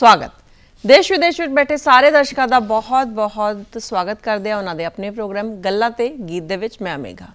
ਸਵਾਗਤ। ਦੇਸ਼ ਵਿਦੇਸ਼ ਵਿੱਚ ਬੈਠੇ ਸਾਰੇ ਦਰਸ਼ਕਾਂ ਦਾ ਬਹੁਤ ਬਹੁਤ ਸਵਾਗਤ ਕਰਦੇ ਆ ਉਹਨਾਂ ਦੇ ਆਪਣੇ ਪ੍ਰੋਗਰਾਮ ਗੱਲਾਂ ਤੇ ਗੀਤ ਦੇ ਵਿੱਚ ਮੈਂ ਅਮੇਗਾ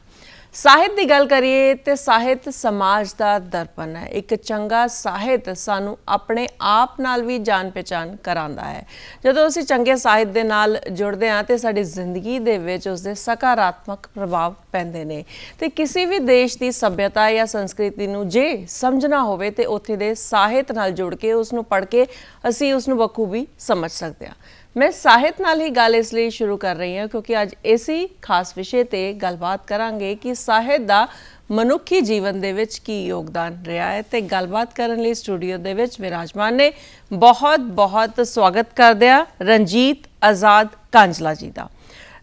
ਸਾਹਿਤ ਦੀ ਗੱਲ ਕਰੀਏ ਤੇ ਸਾਹਿਤ ਸਮਾਜ ਦਾ ਦਰਪਣ ਹੈ। ਇੱਕ ਚੰਗਾ ਸਾਹਿਤ ਸਾਨੂੰ ਆਪਣੇ ਆਪ ਨਾਲ ਵੀ ਜਾਣ ਪਛਾਣ ਕਰਾਉਂਦਾ ਹੈ। ਜਦੋਂ ਅਸੀਂ ਚੰਗੇ ਸਾਹਿਤ ਦੇ ਨਾਲ ਜੁੜਦੇ ਹਾਂ ਤੇ ਸਾਡੀ ਜ਼ਿੰਦਗੀ ਦੇ ਵਿੱਚ ਉਸਦੇ ਸਕਾਰਾਤਮਕ ਪ੍ਰਭਾਵ ਪੈਂਦੇ ਨੇ। ਤੇ ਕਿਸੇ ਵੀ ਦੇਸ਼ ਦੀ ਸੱਭਿਅਤਾ ਜਾਂ ਸੰਸਕ੍ਰਿਤੀ ਨੂੰ ਜੇ ਸਮਝਣਾ ਹੋਵੇ ਤੇ ਉੱਥੇ ਦੇ ਸਾਹਿਤ ਨਾਲ ਜੁੜ ਕੇ ਉਸ ਨੂੰ ਪੜ੍ਹ ਕੇ ਅਸੀਂ ਉਸ ਨੂੰ ਬਖੂਬੀ ਸਮਝ ਸਕਦੇ ਹਾਂ। ਮੈਂ ਸਾਹਿਤ ਨਾਲ ਹੀ ਗੱਲ ਇਸ ਲਈ ਸ਼ੁਰੂ ਕਰ ਰਹੀ ਹਾਂ ਕਿਉਂਕਿ ਅੱਜ ਇਸੇ ਖਾਸ ਵਿਸ਼ੇ ਤੇ ਗੱਲਬਾਤ ਕਰਾਂਗੇ ਕਿ ਸਾਹਿਤ ਦਾ ਮਨੁੱਖੀ ਜੀਵਨ ਦੇ ਵਿੱਚ ਕੀ ਯੋਗਦਾਨ ਰਿਹਾ ਹੈ ਤੇ ਗੱਲਬਾਤ ਕਰਨ ਲਈ ਸਟੂਡੀਓ ਦੇ ਵਿੱਚ ਵਿਰਾਜਮਾਨ ਨੇ। ਬਹੁਤ ਬਹੁਤ ਸਵਾਗਤ ਕਰਦੇ ਆ ਰਣਜੀਤ ਆਜ਼ਾਦ ਕਾਂਜਲਾ ਜੀ ਦਾ।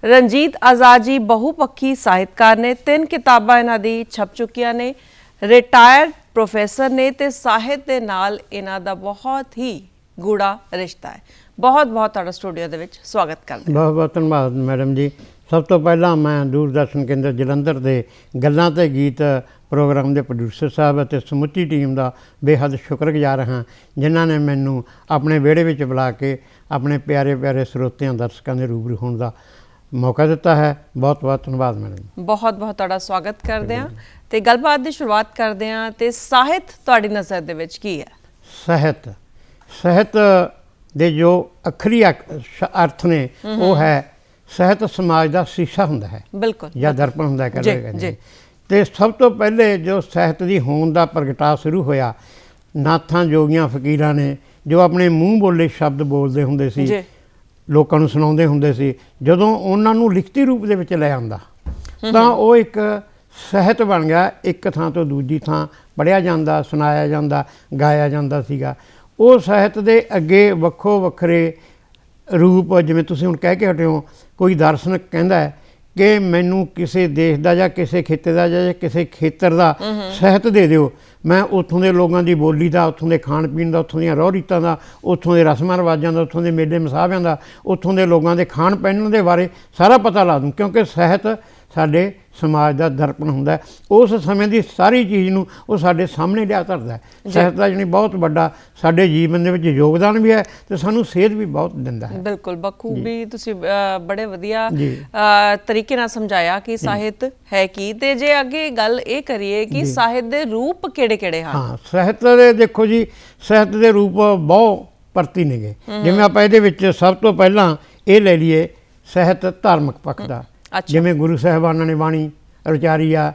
ਰਣਜੀਤ ਆਜ਼ਾਦ ਜੀ ਬਹੁਪੱਖੀ ਸਾਹਿਤਕਾਰ ਨੇ, ਤਿੰਨ ਕਿਤਾਬਾਂ ਇਹਨਾਂ ਦੀ ਛਪ ਚੁੱਕੀਆਂ ਨੇ ਰਿਟਾਇਰਡ ਪ੍ਰੋਫੈਸਰ ਨੇ ਤੇ ਸਾਹਿਤ ਦੇ ਨਾਲ ਇਹਨਾਂ ਦਾ ਬਹੁਤ ਹੀ ਗੂੜਾ ਰਿਸ਼ਤਾ ਹੈ। ਬਹੁਤ ਬਹੁਤ ਤੁਹਾਡਾ ਸਟੂਡੀਓ ਦੇ ਵਿੱਚ ਸਵਾਗਤ ਕਰਦੇ ਬਹੁਤ ਬਹੁਤ ਧੰਨਵਾਦ ਮੈਡਮ ਜੀ। ਸਭ ਤੋਂ ਪਹਿਲਾਂ ਮੈਂ ਦੂਰਦਰਸ਼ਨ ਕੇਂਦਰ ਜਲੰਧਰ ਦੇ ਗੱਲਾਂ ਤੇ ਗੀਤ ਪ੍ਰੋਗਰਾਮ ਦੇ ਪ੍ਰੋਡਿਊਸਰ ਸਾਹਿਬ ਅਤੇ ਸਮੁੱਚੀ ਟੀਮ ਦਾ ਬੇਹੱਦ ਸ਼ੁਕਰਗੁਜ਼ਾਰ ਹਾਂ ਜਿਨ੍ਹਾਂ ਨੇ ਮੈਨੂੰ ਆਪਣੇ ਵਿਹੜੇ ਵਿੱਚ ਬੁਲਾ ਕੇ ਆਪਣੇ ਪਿਆਰੇ ਪਿਆਰੇ ਸਰੋਤਿਆਂ ਦਰਸ਼ਕਾਂ ਦੇ ਰੂਬਰੂ ਹੋਣ ਦਾ ਮੌਕਾ ਦਿੱਤਾ ਹੈ। ਬਹੁਤ ਬਹੁਤ ਧੰਨਵਾਦ ਮੈਡਮ ਬਹੁਤ ਬਹੁਤ ਤੁਹਾਡਾ ਸਵਾਗਤ ਕਰਦੇ ਹਾਂ ਤੇ ਗੱਲਬਾਤ ਦੀ ਸ਼ੁਰੂਆਤ ਕਰਦੇ ਹਾਂ ਤੇ ਸਾਹਿਤ ਤੁਹਾਡੀ ਨਜ਼ਰ ਦੇ ਵਿੱਚ ਕੀ ਹੈ? ਸਾਹਿਤ। ਸਾਹਿਤ ਦੇ ਜੋ ਅਖਰੀ ਅਰਥ ਨੇ ਉਹ ਹੈ ਸਾਹਿਤ ਸਮਾਜ ਦਾ ਸ਼ੀਸ਼ਾ ਹੁੰਦਾ ਹੈ। ਬਿਲਕੁਲ ਜਾਂ ਦਰਪਣ ਹੁੰਦਾ ਕਹਿੰਦੇ ਕਹਿੰਦੇ ਜੀ। ਤੇ ਸਭ ਤੋਂ ਪਹਿਲੇ ਜੋ ਸਾਹਿਤ ਦੀ ਹੋਂਦ ਦਾ ਪ੍ਰਗਟਾਅ ਸ਼ੁਰੂ ਹੋਇਆ ਨਾਥਾਂ ਜੋਗੀਆਂ ਫਕੀਰਾਂ ਨੇ ਜੋ ਆਪਣੇ ਮੂੰਹ ਬੋਲੇ ਸ਼ਬਦ ਬੋਲਦੇ ਹੁੰਦੇ ਸੀ ਲੋਕਾਂ ਨੂੰ ਸੁਣਾਉਂਦੇ ਹੁੰਦੇ ਸੀ ਜਦੋਂ ਉਹਨਾਂ ਨੂੰ ਲਿਖਤੀ ਰੂਪ ਦੇ ਵਿੱਚ ਲੈ ਆਂਦਾ ਤਾਂ ਉਹ ਇੱਕ ਸਾਹਿਤ ਬਣ ਗਿਆ। ਇੱਕ ਥਾਂ ਤੋਂ ਦੂਜੀ ਥਾਂ ਪੜਿਆ ਜਾਂਦਾ ਸੁਣਾਇਆ ਜਾਂਦਾ ਗਾਇਆ ਜਾਂਦਾ ਸੀਗਾ। ਉਹ ਸਾਹਿਤ ਦੇ ਅੱਗੇ ਵੱਖੋ ਵੱਖਰੇ ਰੂਪ ਜਿਵੇਂ ਤੁਸੀਂ ਹੁਣ ਕਹਿ ਕੇ ਹਟੇ ਹੋ ਕੋਈ ਦਰਸ਼ਨਕ ਕਹਿੰਦਾ ਹੈ ਕਿ ਮੈਨੂੰ ਕਿਸੇ ਦੇਸ਼ ਦਾ ਜਾਂ ਕਿਸੇ ਖੇਤੇ ਦਾ ਜਾਂ ਕਿਸੇ ਖੇਤਰ ਦਾ ਸਾਹਿਤ ਦੇ ਦਿਓ। ਮੈਂ ਉੱਥੋਂ ਦੇ ਲੋਕਾਂ ਦੀ ਬੋਲੀ ਦਾ ਉੱਥੋਂ ਦੇ ਖਾਣ ਪੀਣ ਦਾ ਉੱਥੋਂ ਦੀਆਂ ਰੋਹ ਰੀਤਾਂ ਦਾ ਉੱਥੋਂ ਦੇ ਰਸਮਾਂ ਰਿਵਾਜਾਂ ਦਾ ਉੱਥੋਂ ਦੇ ਮੇਲੇ ਮਸਾਹਿਆਂ ਦਾ ਉੱਥੋਂ ਦੇ ਲੋਕਾਂ ਦੇ ਖਾਣ ਪਹਿਨਣ ਦੇ ਬਾਰੇ ਸਾਰਾ ਪਤਾ ਲਾ ਦੂੰ ਕਿਉਂਕਿ ਸਾਹਿਤ ਸਾਡੇ ਸਮਾਜ ਦਾ ਦਰਪਣ ਹੁੰਦਾ। ਉਸ ਸਮੇਂ ਦੀ ਸਾਰੀ ਚੀਜ਼ ਨੂੰ ਉਹ ਸਾਡੇ ਸਾਹਮਣੇ ਲਿਆ ਧਰਦਾ ਹੈ। ਸਾਹਿਤ ਦਾ ਜਾਣੀ ਬਹੁਤ ਵੱਡਾ ਸਾਡੇ ਜੀਵਨ ਦੇ ਵਿੱਚ ਯੋਗਦਾਨ ਵੀ ਹੈ ਤੇ ਸਾਨੂੰ ਸੇਧ ਵੀ ਬਹੁਤ ਦਿੰਦਾ ਹੈ। ਬਿਲਕੁਲ ਬਖੂਬੀ ਤੁਸੀਂ ਬੜੇ ਵਧੀਆ ਤਰੀਕੇ ਨਾਲ ਸਮਝਾਇਆ ਕਿ ਸਾਹਿਤ ਹੈ ਕੀ। ਤੇ ਜੇ ਅੱਗੇ ਗੱਲ ਇਹ ਕਰੀਏ ਕਿ ਸਾਹਿਤ ਦੇ ਰੂਪ ਕਿਹੜੇ-ਕਿਹੜੇ ਹਨ? ਹਾਂ ਸਾਹਿਤ ਦੇ ਦੇਖੋ ਜੀ ਸਾਹਿਤ ਦੇ ਰੂਪ ਬਹੁਤ ਪ੍ਰਤੀ ਨੇਗੇ। ਜਿਵੇਂ ਆਪਾਂ ਇਹਦੇ ਵਿੱਚ ਸਭ ਤੋਂ ਪਹਿਲਾਂ ਇਹ ਲੈ ਲਈਏ ਸਾਹਿਤ ਧਾਰਮਿਕ ਪੱਖ ਦਾ। ਜਿਵੇਂ ਗੁਰੂ ਸਾਹਿਬਾਨਾਂ ਨੇ ਬਾਣੀ ਰਚਾਰੀ ਆ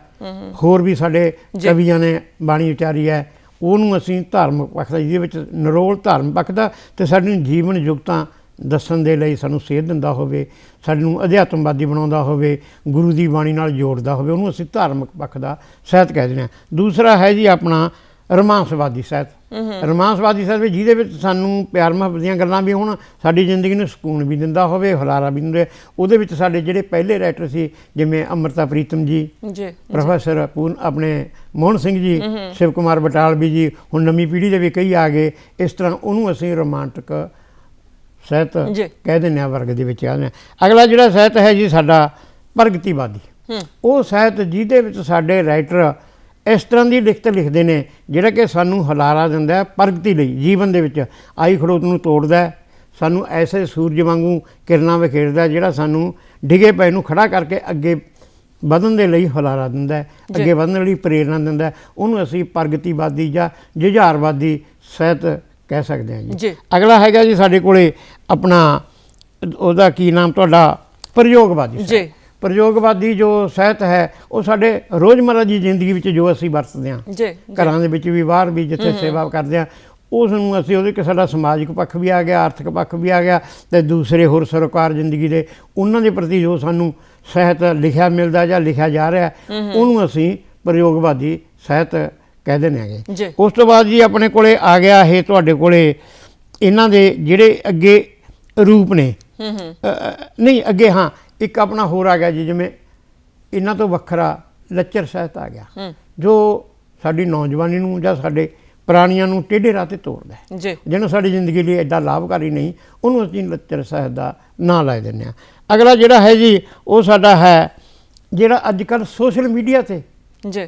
ਹੋਰ ਵੀ ਸਾਡੇ ਕਵੀਆਂ ਨੇ ਬਾਣੀ ਉਚਾਰੀ ਹੈ ਉਹਨੂੰ ਅਸੀਂ ਧਾਰਮਿਕ ਪੱਖ ਦਾ ਜਿਹਦੇ ਵਿੱਚ ਨਿਰੋਲ ਧਰਮ ਪੱਖ ਦਾ ਤੇ ਸਾਡੀ ਜੀਵਨ ਯੁਗਤਾਂ ਦੱਸਣ ਦੇ ਲਈ ਸਾਨੂੰ ਸੇਧ ਦਿੰਦਾ ਹੋਵੇ ਸਾਨੂੰ ਅਧਿਆਤਮਵਾਦੀ ਬਣਾਉਂਦਾ ਹੋਵੇ ਗੁਰੂ ਦੀ ਬਾਣੀ ਨਾਲ ਜੋੜਦਾ ਹੋਵੇ ਉਹਨੂੰ ਅਸੀਂ ਧਾਰਮਿਕ ਪੱਖ ਦਾ ਸਾਹਿਤ ਕਹਿ ਦਿੰਦੇ ਹਾਂ। ਦੂਸਰਾ ਹੈ ਜੀ ਆਪਣਾ ਰੋਮਾਂਸਵਾਦੀ ਸਾਹਿਤ। ਰੋਮਾਂਸਵਾਦੀ ਸਾਹਿਤ ਵੀ ਜਿਹਦੇ ਵਿੱਚ ਸਾਨੂੰ ਪਿਆਰ ਮੁਹੱਬਤ ਦੀਆਂ ਗੱਲਾਂ ਵੀ ਹੋਣ ਸਾਡੀ ਜ਼ਿੰਦਗੀ ਨੂੰ ਸਕੂਨ ਵੀ ਦਿੰਦਾ ਹੋਵੇ ਹੁਲਾਰਾ ਵੀ ਦਿੰਦੇ ਉਹਦੇ ਵਿੱਚ ਸਾਡੇ ਜਿਹੜੇ ਪਹਿਲੇ ਰਾਈਟਰ ਸੀ ਜਿਵੇਂ ਅਮਰਤਾ ਪ੍ਰੀਤਮ ਜੀ ਜੀ ਪ੍ਰੋਫੈਸਰ ਪੂਰਨ ਆਪਣੇ ਮੋਹਨ ਸਿੰਘ ਜੀ ਸ਼ਿਵ ਕੁਮਾਰ ਬਟਾਲਵੀ ਜੀ ਹੁਣ ਨਵੀਂ ਪੀੜ੍ਹੀ ਦੇ ਵੀ ਕਈ ਆ ਗਏ ਇਸ ਤਰ੍ਹਾਂ ਉਹਨੂੰ ਅਸੀਂ ਰੋਮਾਂਟਿਕ ਸਾਹਿਤ। ਕਹਿ ਦਿੰਦੇ ਹਾਂ ਵਰਗ ਦੇ ਵਿੱਚ ਆ ਜਾਂਦੇ ਹਾਂ। ਅਗਲਾ ਜਿਹੜਾ ਸਾਹਿਤ ਹੈ ਜੀ ਸਾਡਾ ਪ੍ਰਗਤੀਵਾਦੀ। ਉਹ ਸਾਹਿਤ ਜਿਹਦੇ ਵਿੱਚ ਸਾਡੇ ਰਾਈਟਰ ਇਸ ਤਰ੍ਹਾਂ ਦੀ ਲਿਖਤ ਲਿਖਦੇ ਨੇ ਜਿਹੜਾ ਕਿ ਸਾਨੂੰ ਹਲਾਰਾ ਦਿੰਦਾ ਪ੍ਰਗਤੀ ਲਈ ਜੀਵਨ ਦੇ ਵਿੱਚ। ਆਈ ਖੜੋਤ ਨੂੰ ਤੋੜਦਾ ਸਾਨੂੰ ਐਸੇ ਸੂਰਜ ਵਾਂਗੂ ਕਿਰਨਾਂ ਵਿਖੇਰਦਾ ਹੈ ਜਿਹੜਾ ਸਾਨੂੰ ਡਿਗੇ ਪਏ ਨੂੰ ਖੜਾ ਕਰਕੇ ਅੱਗੇ ਵਧਣ ਦੇ ਲਈ ਹਲਾਰਾ ਦਿੰਦਾ। ਅੱਗੇ ਵਧਣ ਲਈ ਪ੍ਰੇਰਣਾ ਦਿੰਦਾ ਉਹਨੂੰ ਅਸੀਂ ਪ੍ਰਗਤੀਵਾਦੀ ਜਾਂ ਜੁਝਾਰਵਾਦੀ ਸਾਹਿਤ ਕਹਿ ਸਕਦੇ ਹਾਂ ਜੀ। ਅਗਲਾ ਹੈਗਾ ਜੀ ਸਾਡੇ ਕੋਲੇ ਆਪਣਾ ਉਹਦਾ ਕੀ ਨਾਮ ਤੁਹਾਡਾ ਪ੍ਰਯੋਗਵਾਦੀ। ਜੀ। ਪ੍ਰਯੋਗਵਾਦੀ ਜੋ ਸਾਹਿਤ ਹੈ ਉਹ ਸਾਡੇ ਰੋਜ਼ਮਰਰਾ ਦੀ ਜ਼ਿੰਦਗੀ ਵਿੱਚ ਜੋ ਅਸੀਂ ਵਰਤਦੇ ਹਾਂ। ਜੀ ਘਰਾਂ ਦੇ ਵਿੱਚ ਵੀ ਬਾਹਰ ਵੀ ਜਿੱਥੇ ਸੇਵਾ ਕਰਦੇ ਹਾਂ ਉਸ ਨੂੰ ਅਸੀਂ ਉਹਦੇ ਕਿ ਸਾਡਾ ਸਮਾਜਿਕ ਪੱਖ ਵੀ ਆ ਗਿਆ ਆਰਥਿਕ ਪੱਖ ਵੀ ਆ ਗਿਆ ਤੇ ਦੂਸਰੇ ਹੋਰ ਸਰੋਕਾਰ ਜ਼ਿੰਦਗੀ ਦੇ ਉਹਨਾਂ ਦੇ ਪ੍ਰਤੀ ਜੋ ਸਾਨੂੰ ਸਾਹਿਤ ਲਿਖਿਆ ਮਿਲਦਾ ਜਾਂ ਲਿਖਿਆ ਜਾ ਰਿਹਾ ਉਹਨੂੰ ਅਸੀਂ ਪ੍ਰਯੋਗਵਾਦੀ ਸਾਹਿਤ ਕਹਿ ਦਿੰਦੇ ਹੈਗੇ। ਉਸ ਤੋਂ ਬਾਅਦ ਜੀ ਆਪਣੇ ਕੋਲੇ ਆ ਗਿਆ ਇਹ ਤੁਹਾਡੇ ਕੋਲੇ ਇਹਨਾਂ ਦੇ ਜਿਹੜੇ ਅੱਗੇ ਰੂਪ ਨੇ। ਨਹੀਂ ਅੱਗੇ ਹਾਂ ਇੱਕ ਆਪਣਾ ਹੋਰ ਆ ਗਿਆ ਜੀ ਜਿਵੇਂ ਇਹਨਾਂ ਤੋਂ ਵੱਖਰਾ ਲੱਚਰ ਸਾਹਿਤ ਆ ਗਿਆ ਜੋ ਸਾਡੀ ਨੌਜਵਾਨੀ ਨੂੰ ਜਾਂ ਸਾਡੇ ਪ੍ਰਾਣੀਆਂ ਨੂੰ ਟੇਢੇ ਰਾਹ ਤੇ ਤੋੜਦਾ ਹੈ। ਜਿਹਨੂੰ ਸਾਡੀ ਜ਼ਿੰਦਗੀ ਲਈ ਐਡਾ ਲਾਭਕਾਰੀ ਨਹੀਂ ਉਹਨੂੰ ਅਸੀਂ ਲੱਚਰ ਸਾਹਿਤ ਦਾ ਨਾਂ ਲੈ ਦਿੰਦੇ ਹਾਂ। ਅਗਲਾ ਜਿਹੜਾ ਹੈ ਜੀ ਉਹ ਸਾਡਾ ਹੈ ਜਿਹੜਾ ਅੱਜ ਕੱਲ ਸੋਸ਼ਲ ਮੀਡੀਆ ਤੇ ਜੀ।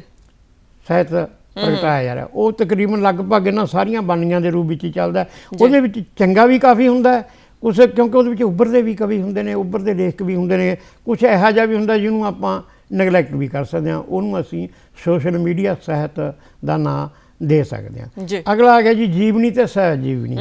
ਸਾਹਿਤ ਪ੍ਰਗਟਾਇਆ ਜਾ ਰਿਹਾ। ਉਹ ਤਕਰੀਬਨ ਲਗਭਗ ਇਹਨਾਂ ਸਾਰੀਆਂ ਬਾਣੀਆਂ ਦੇ ਰੂਪ ਵਿੱਚ ਹੀ ਚੱਲਦਾ। ਉਹਦੇ ਵਿੱਚ ਚੰਗਾ ਵੀ ਕਾਫੀ ਹੁੰਦਾ ਹੈ ਕੁਛ ਕਿਉਂਕਿ ਉਹਦੇ ਵਿੱਚ ਉੱਭਰਦੇ ਵੀ ਕਵੀ ਹੁੰਦੇ ਨੇ ਉੱਭਰਦੇ ਲੇਖਕ ਵੀ ਹੁੰਦੇ ਨੇ। ਕੁਝ ਇਹੋ ਜਿਹਾ ਵੀ ਹੁੰਦਾ ਜਿਹਨੂੰ ਆਪਾਂ ਨੈਗਲੈਕਟ ਵੀ ਕਰ ਸਕਦੇ ਹਾਂ। ਉਹਨੂੰ ਅਸੀਂ ਸੋਸ਼ਲ ਮੀਡੀਆ ਸਾਹਿਤ ਦਾ ਨਾਂ ਦੇ ਸਕਦੇ ਹਾਂ। ਅਗਲਾ ਆ ਗਿਆ ਜੀ ਜੀਵਨੀ ਤੇ ਸਹਿ ਜੀਵਨੀ।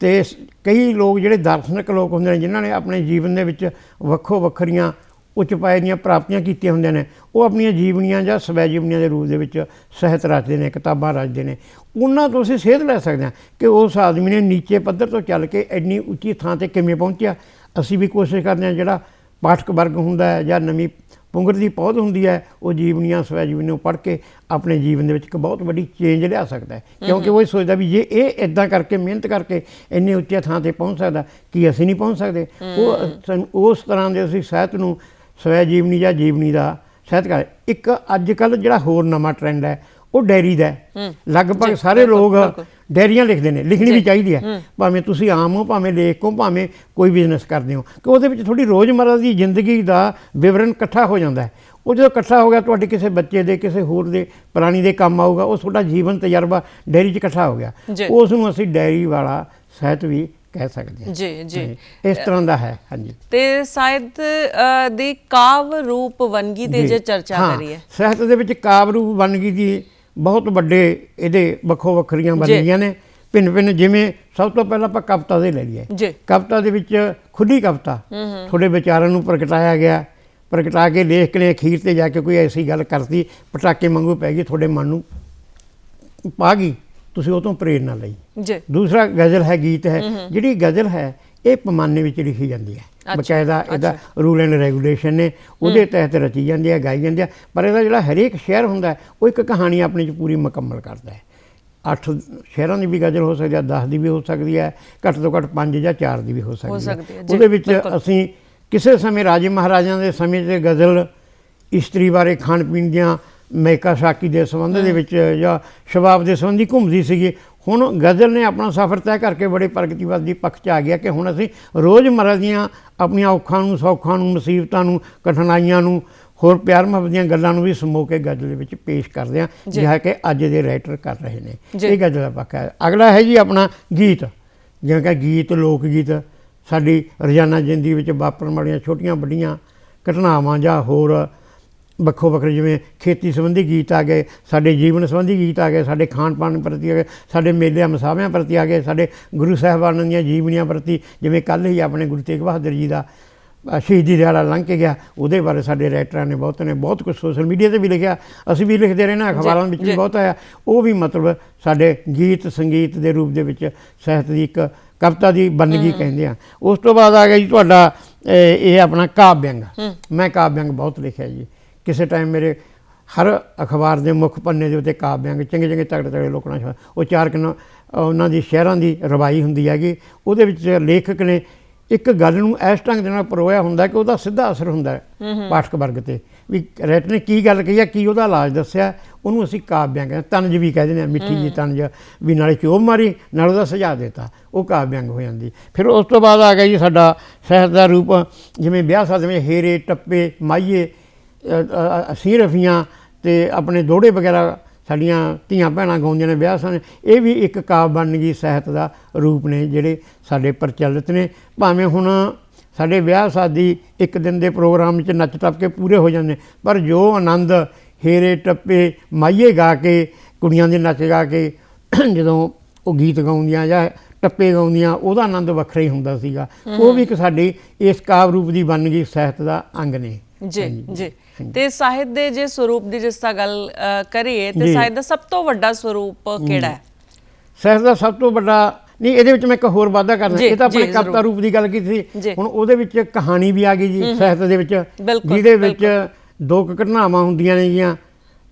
ਤੇ ਕਈ ਲੋਕ ਜਿਹੜੇ ਦਾਰਸ਼ਨਿਕ ਲੋਕ ਹੁੰਦੇ ਨੇ ਜਿਨ੍ਹਾਂ ਨੇ ਆਪਣੇ ਜੀਵਨ ਦੇ ਵਿੱਚ ਵੱਖੋ ਵੱਖਰੀਆਂ ਉੱਚ ਪਾਏ ਦੀਆਂ ਪ੍ਰਾਪਤੀਆਂ ਕੀਤੀਆਂ ਹੁੰਦੀਆਂ ਨੇ। ਉਹ ਆਪਣੀਆਂ ਜੀਵਨੀਆਂ ਜਾਂ ਸਵੈ ਜੀਵਨੀਆਂ ਦੇ ਰੂਪ ਦੇ ਵਿੱਚ ਸਾਹਿਤ ਰਚਦੇ ਨੇ ਕਿਤਾਬਾਂ ਰਚਦੇ ਨੇ। ਉਹਨਾਂ ਤੋਂ ਅਸੀਂ ਸੇਧ ਲੈ ਸਕਦੇ ਹਾਂ ਕਿ ਉਸ ਆਦਮੀ ਨੇ ਨੀਚੇ ਪੱਧਰ ਤੋਂ ਚੱਲ ਕੇ ਇੰਨੀ ਉੱਚੀ ਥਾਂ ਤੇ ਕਿਵੇਂ ਪਹੁੰਚਿਆ। ਅਸੀਂ ਵੀ ਕੋਸ਼ਿਸ਼ ਕਰਦੇ ਹਾਂ ਜਿਹੜਾ ਪਾਠਕ ਵਰਗ ਹੁੰਦਾ ਹੈ ਜਾਂ ਨਵੀਂ ਪੁੰਗਰ ਦੀ ਪੌਦ ਹੁੰਦੀ ਹੈ ਉਹ ਜੀਵਨੀਆਂ ਸਵੈ ਜੀਵਨੀਆਂ ਪੜ੍ਹ ਕੇ ਆਪਣੇ ਜੀਵਨ ਦੇ ਵਿੱਚ ਇੱਕ ਬਹੁਤ ਵੱਡੀ ਚੇਂਜ ਲਿਆ ਸਕਦਾ ਹੈ। ਕਿਉਂਕਿ ਉਹ ਇਹ ਸੋਚਦਾ ਵੀ ਜੇ ਇਹ ਇਦਾਂ ਕਰਕੇ ਮਿਹਨਤ ਕਰਕੇ ਇੰਨੇ ਉੱਚੇ ਥਾਂ ਤੇ ਪਹੁੰਚ ਸਕਦਾ ਕੀ ਅਸੀਂ ਨਹੀਂ ਪਹੁੰਚ ਸਕਦੇ? ਉਹ ਉਸ ਤਰ੍ਹਾਂ ਦੇ ਅਸੀਂ ਸਾਹਿਤ ਨੂੰ ਸਵੈ ਜੀਵਨੀ ਜਾਂ ਜੀਵਨੀ ਦਾ ਸਾਹਿਤਕਾਰ ਇੱਕ ਅੱਜ ਕੱਲ ਜਿਹੜਾ ਹੋਰ ਨਵਾਂ ਟ੍ਰੈਂਡ ਹੈ ਉਹ ਡੈਰੀ ਦਾ ਲਗਭਗ ਸਾਰੇ ਲੋਕ ਡੈਰੀਆਂ ਲਿਖਦੇ ਨੇ ਲਿਖਣੀ ਵੀ ਚਾਹੀਦੀ ਹੈ। ਭਾਵੇਂ ਤੁਸੀਂ ਆਮ ਹੋ ਭਾਵੇਂ ਲੇਖਕ ਹੋ ਭਾਵੇਂ ਕੋਈ ਬਿਜ਼ਨਸ ਕਰਦੇ ਹੋ। ਕਿ ਉਹਦੇ ਵਿੱਚ ਤੁਹਾਡੀ ਰੋਜ਼ਮਰਰਾ ਦੀ ਜ਼ਿੰਦਗੀ ਦਾ ਵਿਵਰਣ ਇਕੱਠਾ ਹੋ ਜਾਂਦਾ ਹੈ। ਉਹ ਜਦੋਂ ਇਕੱਠਾ ਹੋ ਗਿਆ ਤੁਹਾਡੇ ਕਿਸੇ ਬੱਚੇ ਦੇ ਕਿਸੇ ਹੋਰ ਦੇ ਪ੍ਰਾਣੀ ਦੇ ਕੰਮ ਆਊਗਾ ਉਹ ਤੁਹਾਡਾ ਜੀਵਨ ਤਜਰਬਾ ਡੈਰੀ 'ਚ ਇਕੱਠਾ ਹੋ ਗਿਆ। ਉਸ ਨੂੰ ਅਸੀਂ ਡੈਰੀ ਵਾਲਾ ਸਾਹਿਤ ਵੀ ਕਹਿ ਸਕਦੇ ਹਾਂ। ਜੀ ਜੀ। ਇਸ ਤਰ੍ਹਾਂ ਦਾ ਹੈ ਹਾਂਜੀ। ਤੇ ਸਾਹਿਤ ਦੀ ਕਾਵ ਰੂਪ ਵੰਨਗੀ ਤੇ ਜੇ। ਚਰਚਾ ਕਰੀਏ। ਸਾਹਿਤ ਦੇ ਵਿੱਚ ਕਾਵਿ ਰੂਪ ਵੰਨਗੀ ਦੀ ਬਹੁਤ ਵੱਡੇ ਇਹਦੇ ਵੱਖੋ ਵੱਖਰੀਆਂ ਵੰਨਗੀਆਂ ਨੇ। ਭਿੰਨ ਭਿੰਨ ਜਿਵੇਂ ਸਭ ਤੋਂ ਪਹਿਲਾਂ ਆਪਾਂ ਕਵਿਤਾ ਦੇ ਲੈ ਲਈਏ। ਜੀ। ਕਵਿਤਾ ਦੇ ਵਿੱਚ ਖੁੱਲੀ ਕਵਿਤਾ ਤੁਹਾਡੇ ਵਿਚਾਰਾਂ ਨੂੰ ਪ੍ਰਗਟਾਇਆ ਗਿਆ। ਪ੍ਰਗਟਾ ਕੇ ਲੇਖਕ ਨੇ ਅਖੀਰ ਤੇ ਜਾ ਕੇ ਕੋਈ ਐਸੀ ਗੱਲ ਕਰਤੀ ਪਟਾਕੇ ਵਾਂਗੂ ਪੈ ਗਈ ਤੁਹਾਡੇ ਮਨ ਨੂੰ ਪਾ ਗਈ। ਤੁਸੀਂ ਉਹ ਤੋਂ ਪ੍ਰੇਰਨਾ ਲਈ। ਜੀ। ਦੂਸਰਾ ਗਜ਼ਲ ਹੈ ਗੀਤ ਹੈ ਜਿਹੜੀ ਗਜ਼ਲ ਹੈ ਇਹ ਪੈਮਾਨੇ ਵਿੱਚ ਲਿਖੀ ਜਾਂਦੀ ਹੈ। ਬਕਾਇਦਾ ਇਹਦਾ ਰੂਲ ਐਂਡ ਰੈਗੂਲੇਸ਼ਨ ਨੇ ਉਹਦੇ ਤਹਿਤ ਰਚੀ ਜਾਂਦੀ ਹੈ ਗਾਈ ਜਾਂਦੀ ਹੈ ਪਰ ਇਹਦਾ ਜਿਹੜਾ ਹਰੇਕ ਸ਼ਹਿਰ ਹੁੰਦਾ ਉਹ ਇੱਕ ਕਹਾਣੀ ਆਪਣੇ ਚ ਪੂਰੀ ਮੁਕੰਮਲ ਕਰਦਾ ਹੈ। ਅੱਠ ਸ਼ਹਿਰਾਂ ਦੀ ਵੀ ਗਜ਼ਲ ਹੋ ਸਕਦੀ ਹੈ 10 ਦੀ ਵੀ ਹੋ ਸਕਦੀ ਹੈ ਘੱਟ ਤੋਂ ਘੱਟ 5 ਜਾਂ 4 ਦੀ ਵੀ ਹੋ ਸਕਦੀ ਹੈ, ਉਹਦੇ ਵਿੱਚ ਅਸੀਂ ਕਿਸੇ ਸਮੇਂ ਰਾਜੇ ਮਹਾਰਾਜਿਆਂ ਦੇ ਸਮੇਂ 'ਚ ਗਜ਼ਲ ਇਸਤਰੀ ਬਾਰੇ ਖਾਣ ਪੀਣ ਦੀਆਂ ਮੈਕਾ ਸ਼ਾਕੀ ਦੇ ਸੰਬੰਧ ਦੇ ਵਿੱਚ ਜਾਂ ਸ਼ਬਾਬ ਦੇ ਸੰਬੰਧੀ ਘੁੰਮਦੀ ਸੀਗੀ ਹੁਣ ਗਜ਼ਲ ਨੇ ਆਪਣਾ ਸਫ਼ਰ ਤੈਅ ਕਰਕੇ ਬੜੇ ਪ੍ਰਗਤੀਵਾਦੀ ਪੱਖ 'ਚ ਆ ਗਿਆ ਕਿ ਹੁਣ ਅਸੀਂ ਰੋਜ਼ਮਰਰਾ ਦੀਆਂ ਆਪਣੀਆਂ ਔਖਾਂ ਨੂੰ ਸੌਖਾਂ ਨੂੰ ਮੁਸੀਬਤਾਂ ਨੂੰ ਕਠਿਨਾਈਆਂ ਨੂੰ ਹੋਰ ਪਿਆਰ ਮੁਹੱਬਤ ਦੀਆਂ ਗੱਲਾਂ ਨੂੰ ਵੀ ਸਮੋ ਕੇ ਗਜ਼ਲ ਦੇ ਵਿੱਚ ਪੇਸ਼ ਕਰਦੇ ਹਾਂ ਜਿਹੜਾ ਕਿ ਅੱਜ ਦੇ ਰਾਈਟਰ ਕਰ ਰਹੇ ਨੇ। ਇਹ ਗਜ਼ਲ ਦਾ ਪੱਖ ਹੈ। ਅਗਲਾ ਹੈ ਜੀ ਆਪਣਾ ਗੀਤ। ਜਿਵੇਂ ਕਿ ਗੀਤ ਲੋਕ ਗੀਤ ਸਾਡੀ ਰੋਜ਼ਾਨਾ ਜ਼ਿੰਦਗੀ ਵਿੱਚ ਵਾਪਰਨ ਵਾਲੀਆਂ ਛੋਟੀਆਂ ਵੱਡੀਆਂ ਘਟਨਾਵਾਂ ਜਾਂ ਹੋਰ ਵੱਖੋ ਵੱਖਰੇ ਜਿਵੇਂ ਖੇਤੀ ਸੰਬੰਧੀ ਗੀਤ ਆ ਗਏ ਸਾਡੇ ਜੀਵਨ ਸੰਬੰਧੀ ਗੀਤ ਆ ਗਏ ਸਾਡੇ ਖਾਣ ਪਾਣ ਪ੍ਰਤੀ ਆ ਗਏ ਸਾਡੇ ਮੇਲਿਆਂ ਮਸਾਵਿਆਂ ਪ੍ਰਤੀ ਆ ਗਏ ਸਾਡੇ ਗੁਰੂ ਸਾਹਿਬਾਨਾਂ ਦੀਆਂ ਜੀਵਨੀਆਂ ਪ੍ਰਤੀ ਜਿਵੇਂ ਕੱਲ ਹੀ ਆਪਣੇ ਗੁਰੂ ਤੇਗ ਬਹਾਦਰ ਜੀ ਦਾ ਸ਼ਹੀਦੀ ਦਿਹਾੜਾ ਲੰਘ ਕੇ ਗਿਆ ਉਹਦੇ ਬਾਰੇ ਸਾਡੇ ਰਾਈਟਰਾਂ ਨੇ ਬਹੁਤ ਨੇ ਬਹੁਤ ਕੁਝ ਸੋਸ਼ਲ ਮੀਡੀਆ ਤੇ ਵੀ ਲਿਖਿਆ ਅਸੀਂ ਵੀ ਲਿਖਦੇ ਰਹੇ ਨਾ ਅਖਬਾਰਾਂ ਵਿੱਚ ਵੀ ਬਹੁਤ ਆਇਆ ਉਹ ਵੀ ਮਤਲਬ ਸਾਡੇ ਗੀਤ ਸੰਗੀਤ ਦੇ ਰੂਪ ਦੇ ਵਿੱਚ ਸਾਹਿਤ ਦੀ ਇੱਕ ਕਵਿਤਾ ਦੀ ਬੰਦਗੀ ਕਹਿੰਦੇ ਆ। ਉਸ ਤੋਂ ਬਾਅਦ ਆ ਗਿਆ ਜੀ ਤੁਹਾਡਾ ਇਹ ਆਪਣਾ ਕਾਵਿ ਵਿਅੰਗ ਮੈਂ ਕਾਵਿ ਵਿਅੰਗ ਬਹੁਤ ਲਿਖਿਆ ਜੀ। ਕਿਸੇ ਟਾਈਮ ਮੇਰੇ ਹਰ ਅਖਬਾਰ ਦੇ ਮੁੱਖ ਪੰਨੇ ਦੇ ਉੱਤੇ ਕਾਵਿ ਵਿਅੰਗ ਚੰਗੇ ਚੰਗੇ ਤਗੜੇ ਤਗੜੇ ਲੋਕਾਂ ਨਾਲ ਉਹ ਚਾਰ ਕਿੰਨਾ ਉਹਨਾਂ ਦੀ ਸ਼ਹਿਰਾਂ ਦੀ ਰਵਾਈ ਹੁੰਦੀ ਹੈਗੀ। ਉਹਦੇ ਵਿੱਚ ਲੇਖਕ ਨੇ ਇੱਕ ਗੱਲ ਨੂੰ ਇਸ ਢੰਗ ਦੇ ਨਾਲ ਪਰੋਇਆ ਹੁੰਦਾ ਕਿ ਉਹਦਾ ਸਿੱਧਾ ਅਸਰ ਹੁੰਦਾ ਹੈ ਪਾਠਕ ਵਰਗ ਤੇ। ਵੀ ਰੈਟ ਨੇ ਕੀ ਗੱਲ ਕਹੀ ਹੈ ਕੀ ਉਹਦਾ ਇਲਾਜ ਦੱਸਿਆ ਉਹਨੂੰ ਅਸੀਂ ਕਾਵਿ ਵਿਅੰਗ ਕਹਿੰਦੇ ਤਨਜ ਵੀ ਕਹਿੰਦੇ ਨੇ ਮਿੱਠੀ ਜੀ ਤਨਜ ਵੀ ਨਾਲੇ ਚੋਬ ਮਾਰੀ? ਨਾਲ ਉਹਦਾ ਸੁਝਾਅ ਦਿੱਤਾ। ਉਹ ਕਾਵਿ ਵਿਅੰਗ ਹੋ ਜਾਂਦੀ। ਫਿਰ ਉਸ ਤੋਂ ਬਾਅਦ ਆ ਗਿਆ ਜੀ ਸਾਡਾ ਸਾਹਿਤ ਦਾ ਰੂਪ ਜਿਵੇਂ ਵਿਆਹ ਸਾਦ ਵਿੱਚ ਹੇਰੇ ਟੱਪੇ ਮਾਈਏ ਅਸੀਂ ਰਫੀਆਂ ਤੇ ਆਪਣੇ ਦੋੜੇ ਵਗੈਰਾ ਸਾਡੀਆਂ ਧੀਆਂ ਭੈਣਾਂ ਗਾਉਂਦੀਆਂ ਨੇ, ਵਿਆਹ ਸਨ ਇਹ ਵੀ ਇੱਕ ਕਾਵਿ ਬਣ ਗਈ ਸਾਹਿਤ ਦਾ ਰੂਪ ਨੇ, ਜਿਹੜੇ ਸਾਡੇ ਪ੍ਰਚਲਿਤ ਨੇ। ਭਾਵੇਂ ਹੁਣ ਸਾਡੇ ਵਿਆਹ ਸ਼ਾਦੀ ਇੱਕ ਦਿਨ ਦੇ ਪ੍ਰੋਗਰਾਮ 'ਚ ਨੱਚ ਟੱਪ ਕੇ ਪੂਰੇ ਹੋ ਜਾਂਦੇ, ਪਰ ਜੋ ਆਨੰਦ ਹੇਰੇ ਟੱਪੇ ਮਾਈਏ ਗਾ ਕੇ, ਕੁੜੀਆਂ ਦੇ ਨੱਚ ਗਾ ਕੇ, ਜਦੋਂ ਉਹ ਗੀਤ ਗਾਉਂਦੀਆਂ ਜਾਂ ਟੱਪੇ ਗਾਉਂਦੀਆਂ, ਉਹਦਾ ਆਨੰਦ ਵੱਖਰਾ ਹੀ ਹੁੰਦਾ ਸੀਗਾ। ਉਹ ਵੀ ਇੱਕ ਸਾਡੀ ਇਸ ਕਾਵਿ ਰੂਪ ਦੀ ਬਣ ਗਈ ਸਾਹਿਤ ਦਾ ਅੰਗ ਨੇ। ਜੀ ਜੀ। ਤੇ ਸਾਹਿਤ ਦੇ ਜੇ ਸਰੂਪ ਦੀ ਜਿਸ ਤਰ੍ਹਾਂ ਗੱਲ ਕਰੀਏ ਤੇ। ਸਾਹਿਤ ਦਾ ਸਭ ਤੋਂ ਵੱਡਾ ਸਰੂਪ ਕਿਹੜਾ ਹੈ? ਸਾਹਿਤ ਦਾ ਸਭ ਤੋਂ ਵੱਡਾ ਨਹੀਂ ਇਹਦੇ ਵਿੱਚ ਮੈਂ ਇੱਕ ਹੋਰ ਵਾਅਦਾ ਕਰਦਾ। ਜੀ, ਇਹ ਤਾਂ ਆਪਣੇ ਕਵਿਤਾ। ਰੂਪ ਦੀ ਗੱਲ ਕੀਤੀ। ਸੀ। ਹੁਣ ਉਹਦੇ ਵਿੱਚ ਕਹਾਣੀ ਵੀ ਆ ਗਈ ਜੀ ਸਾਹਿਤ ਦੇ ਵਿੱਚ ਜਿਹਦੇ ਵਿੱਚ ਦੋ ਘਟਨਾਵਾਂ ਹੁੰਦੀਆਂ ਨੇਗੀਆਂ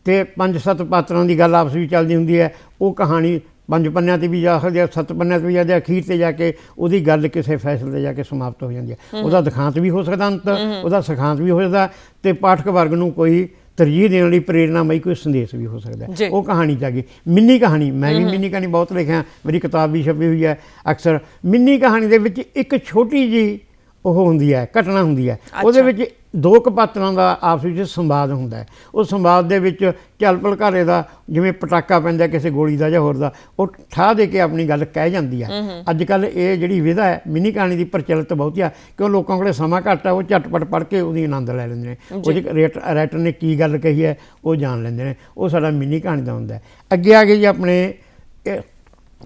ਤੇ ਪੰਜ ਸੱਤ ਪਾਤਰਾਂ ਦੀ ਗੱਲ ਆਪਸ ਵਿੱਚ ਚੱਲਦੀ ਹੁੰਦੀ ਹੈ। ਉਹ ਕਹਾਣੀ ਪੰਜ ਪੰਨਿਆਂ ਤੇ ਵੀ ਜਾ ਸਕਦੀ ਹੈ ਸੱਤ ਪੰਨਿਆਂ ਤੇ ਵੀ ਜਾਂਦੀ ਹੈ ਅਖੀਰ ਤੇ ਜਾ ਕੇ ਉਹਦੀ ਗੱਲ ਕਿਸੇ ਫੈਸਲੇ ਤੇ ਜਾ ਕੇ ਸਮਾਪਤ ਹੋ ਜਾਂਦੀ ਹੈ। ਉਹਦਾ ਦਿਖਾਂਤ ਵੀ ਹੋ ਸਕਦਾ ਅੰਤ ਉਹਦਾ ਸਿਖਾਂਤ ਵੀ ਹੋ ਸਕਦਾ ਤੇ ਪਾਠਕ ਵਰਗ ਨੂੰ ਕੋਈ ਤਰਜੀਹ ਦੇਣ ਲਈ ਪ੍ਰੇਰਨਾਮਈ ਕੋਈ ਸੰਦੇਸ਼ ਵੀ ਹੋ ਸਕਦਾ। ਜੀ। ਉਹ ਕਹਾਣੀ ਜਾ ਗਈ। ਮਿੰਨੀ ਕਹਾਣੀ ਮੈਂ ਵੀ ਮਿੰਨੀ ਕਹਾਣੀ ਬਹੁਤ ਲਿਖਿਆ ਮੇਰੀ ਕਿਤਾਬ ਵੀ ਛਪੀ ਹੋਈ ਹੈ ਅਕਸਰ। ਮਿੰਨੀ ਕਹਾਣੀ ਦੇ ਵਿੱਚ ਇੱਕ ਛੋਟੀ ਜੀ ਉਹ ਹੁੰਦੀ ਹੈ ਘਟਨਾ ਹੁੰਦੀ ਹੈ। ਉਹਦੇ ਵਿੱਚ ਦੋ ਕੁ ਪਾਤਰਾਂ ਦਾ ਆਪਸ ਵਿੱਚ ਸੰਵਾਦ ਹੁੰਦਾ ਹੈ। ਉਹ ਸੰਵਾਦ ਦੇ ਵਿੱਚ ਚੱਲ ਪਲਕਾਰੇ ਦਾ ਜਿਵੇਂ ਪਟਾਕਾ ਪੈਂਦਾ ਕਿਸੇ ਗੋਲੀ ਦਾ ਜਾਂ ਹੋਰ ਦਾ ਉਹ ਠਾ ਦੇ ਕੇ ਆਪਣੀ ਗੱਲ ਕਹਿ ਜਾਂਦੀ ਹੈ। ਅੱਜ ਕੱਲ ਇਹ ਜਿਹੜੀ ਵਿਧਾ ਹੈ ਮਿੰਨੀ ਕਹਾਣੀ ਦੀ ਪ੍ਰਚਲਿਤ ਬਹੁਤ ਆ ਕਿਉਂ ਲੋਕਾਂ ਕੋਲੇ ਸਮਾਂ ਘੱਟ ਆ ਉਹ ਝਟਪਟ ਪੜ੍ਹ ਕੇ ਉਹਦੀ ਆਨੰਦ ਲੈ ਲੈਂਦੇ ਨੇ। ਉਹ ਰੇਟ- ਰਾਈਟਰ ਨੇ ਕੀ ਗੱਲ ਕਹੀ ਹੈ ਉਹ ਜਾਣ ਲੈਂਦੇ ਨੇ। ਉਹ ਸਾਡਾ ਮਿੰਨੀ ਕਹਾਣੀ ਦਾ ਹੁੰਦਾ ਹੈ। ਅੱਗੇ ਆ ਗਏ ਜੀ ਆਪਣੇ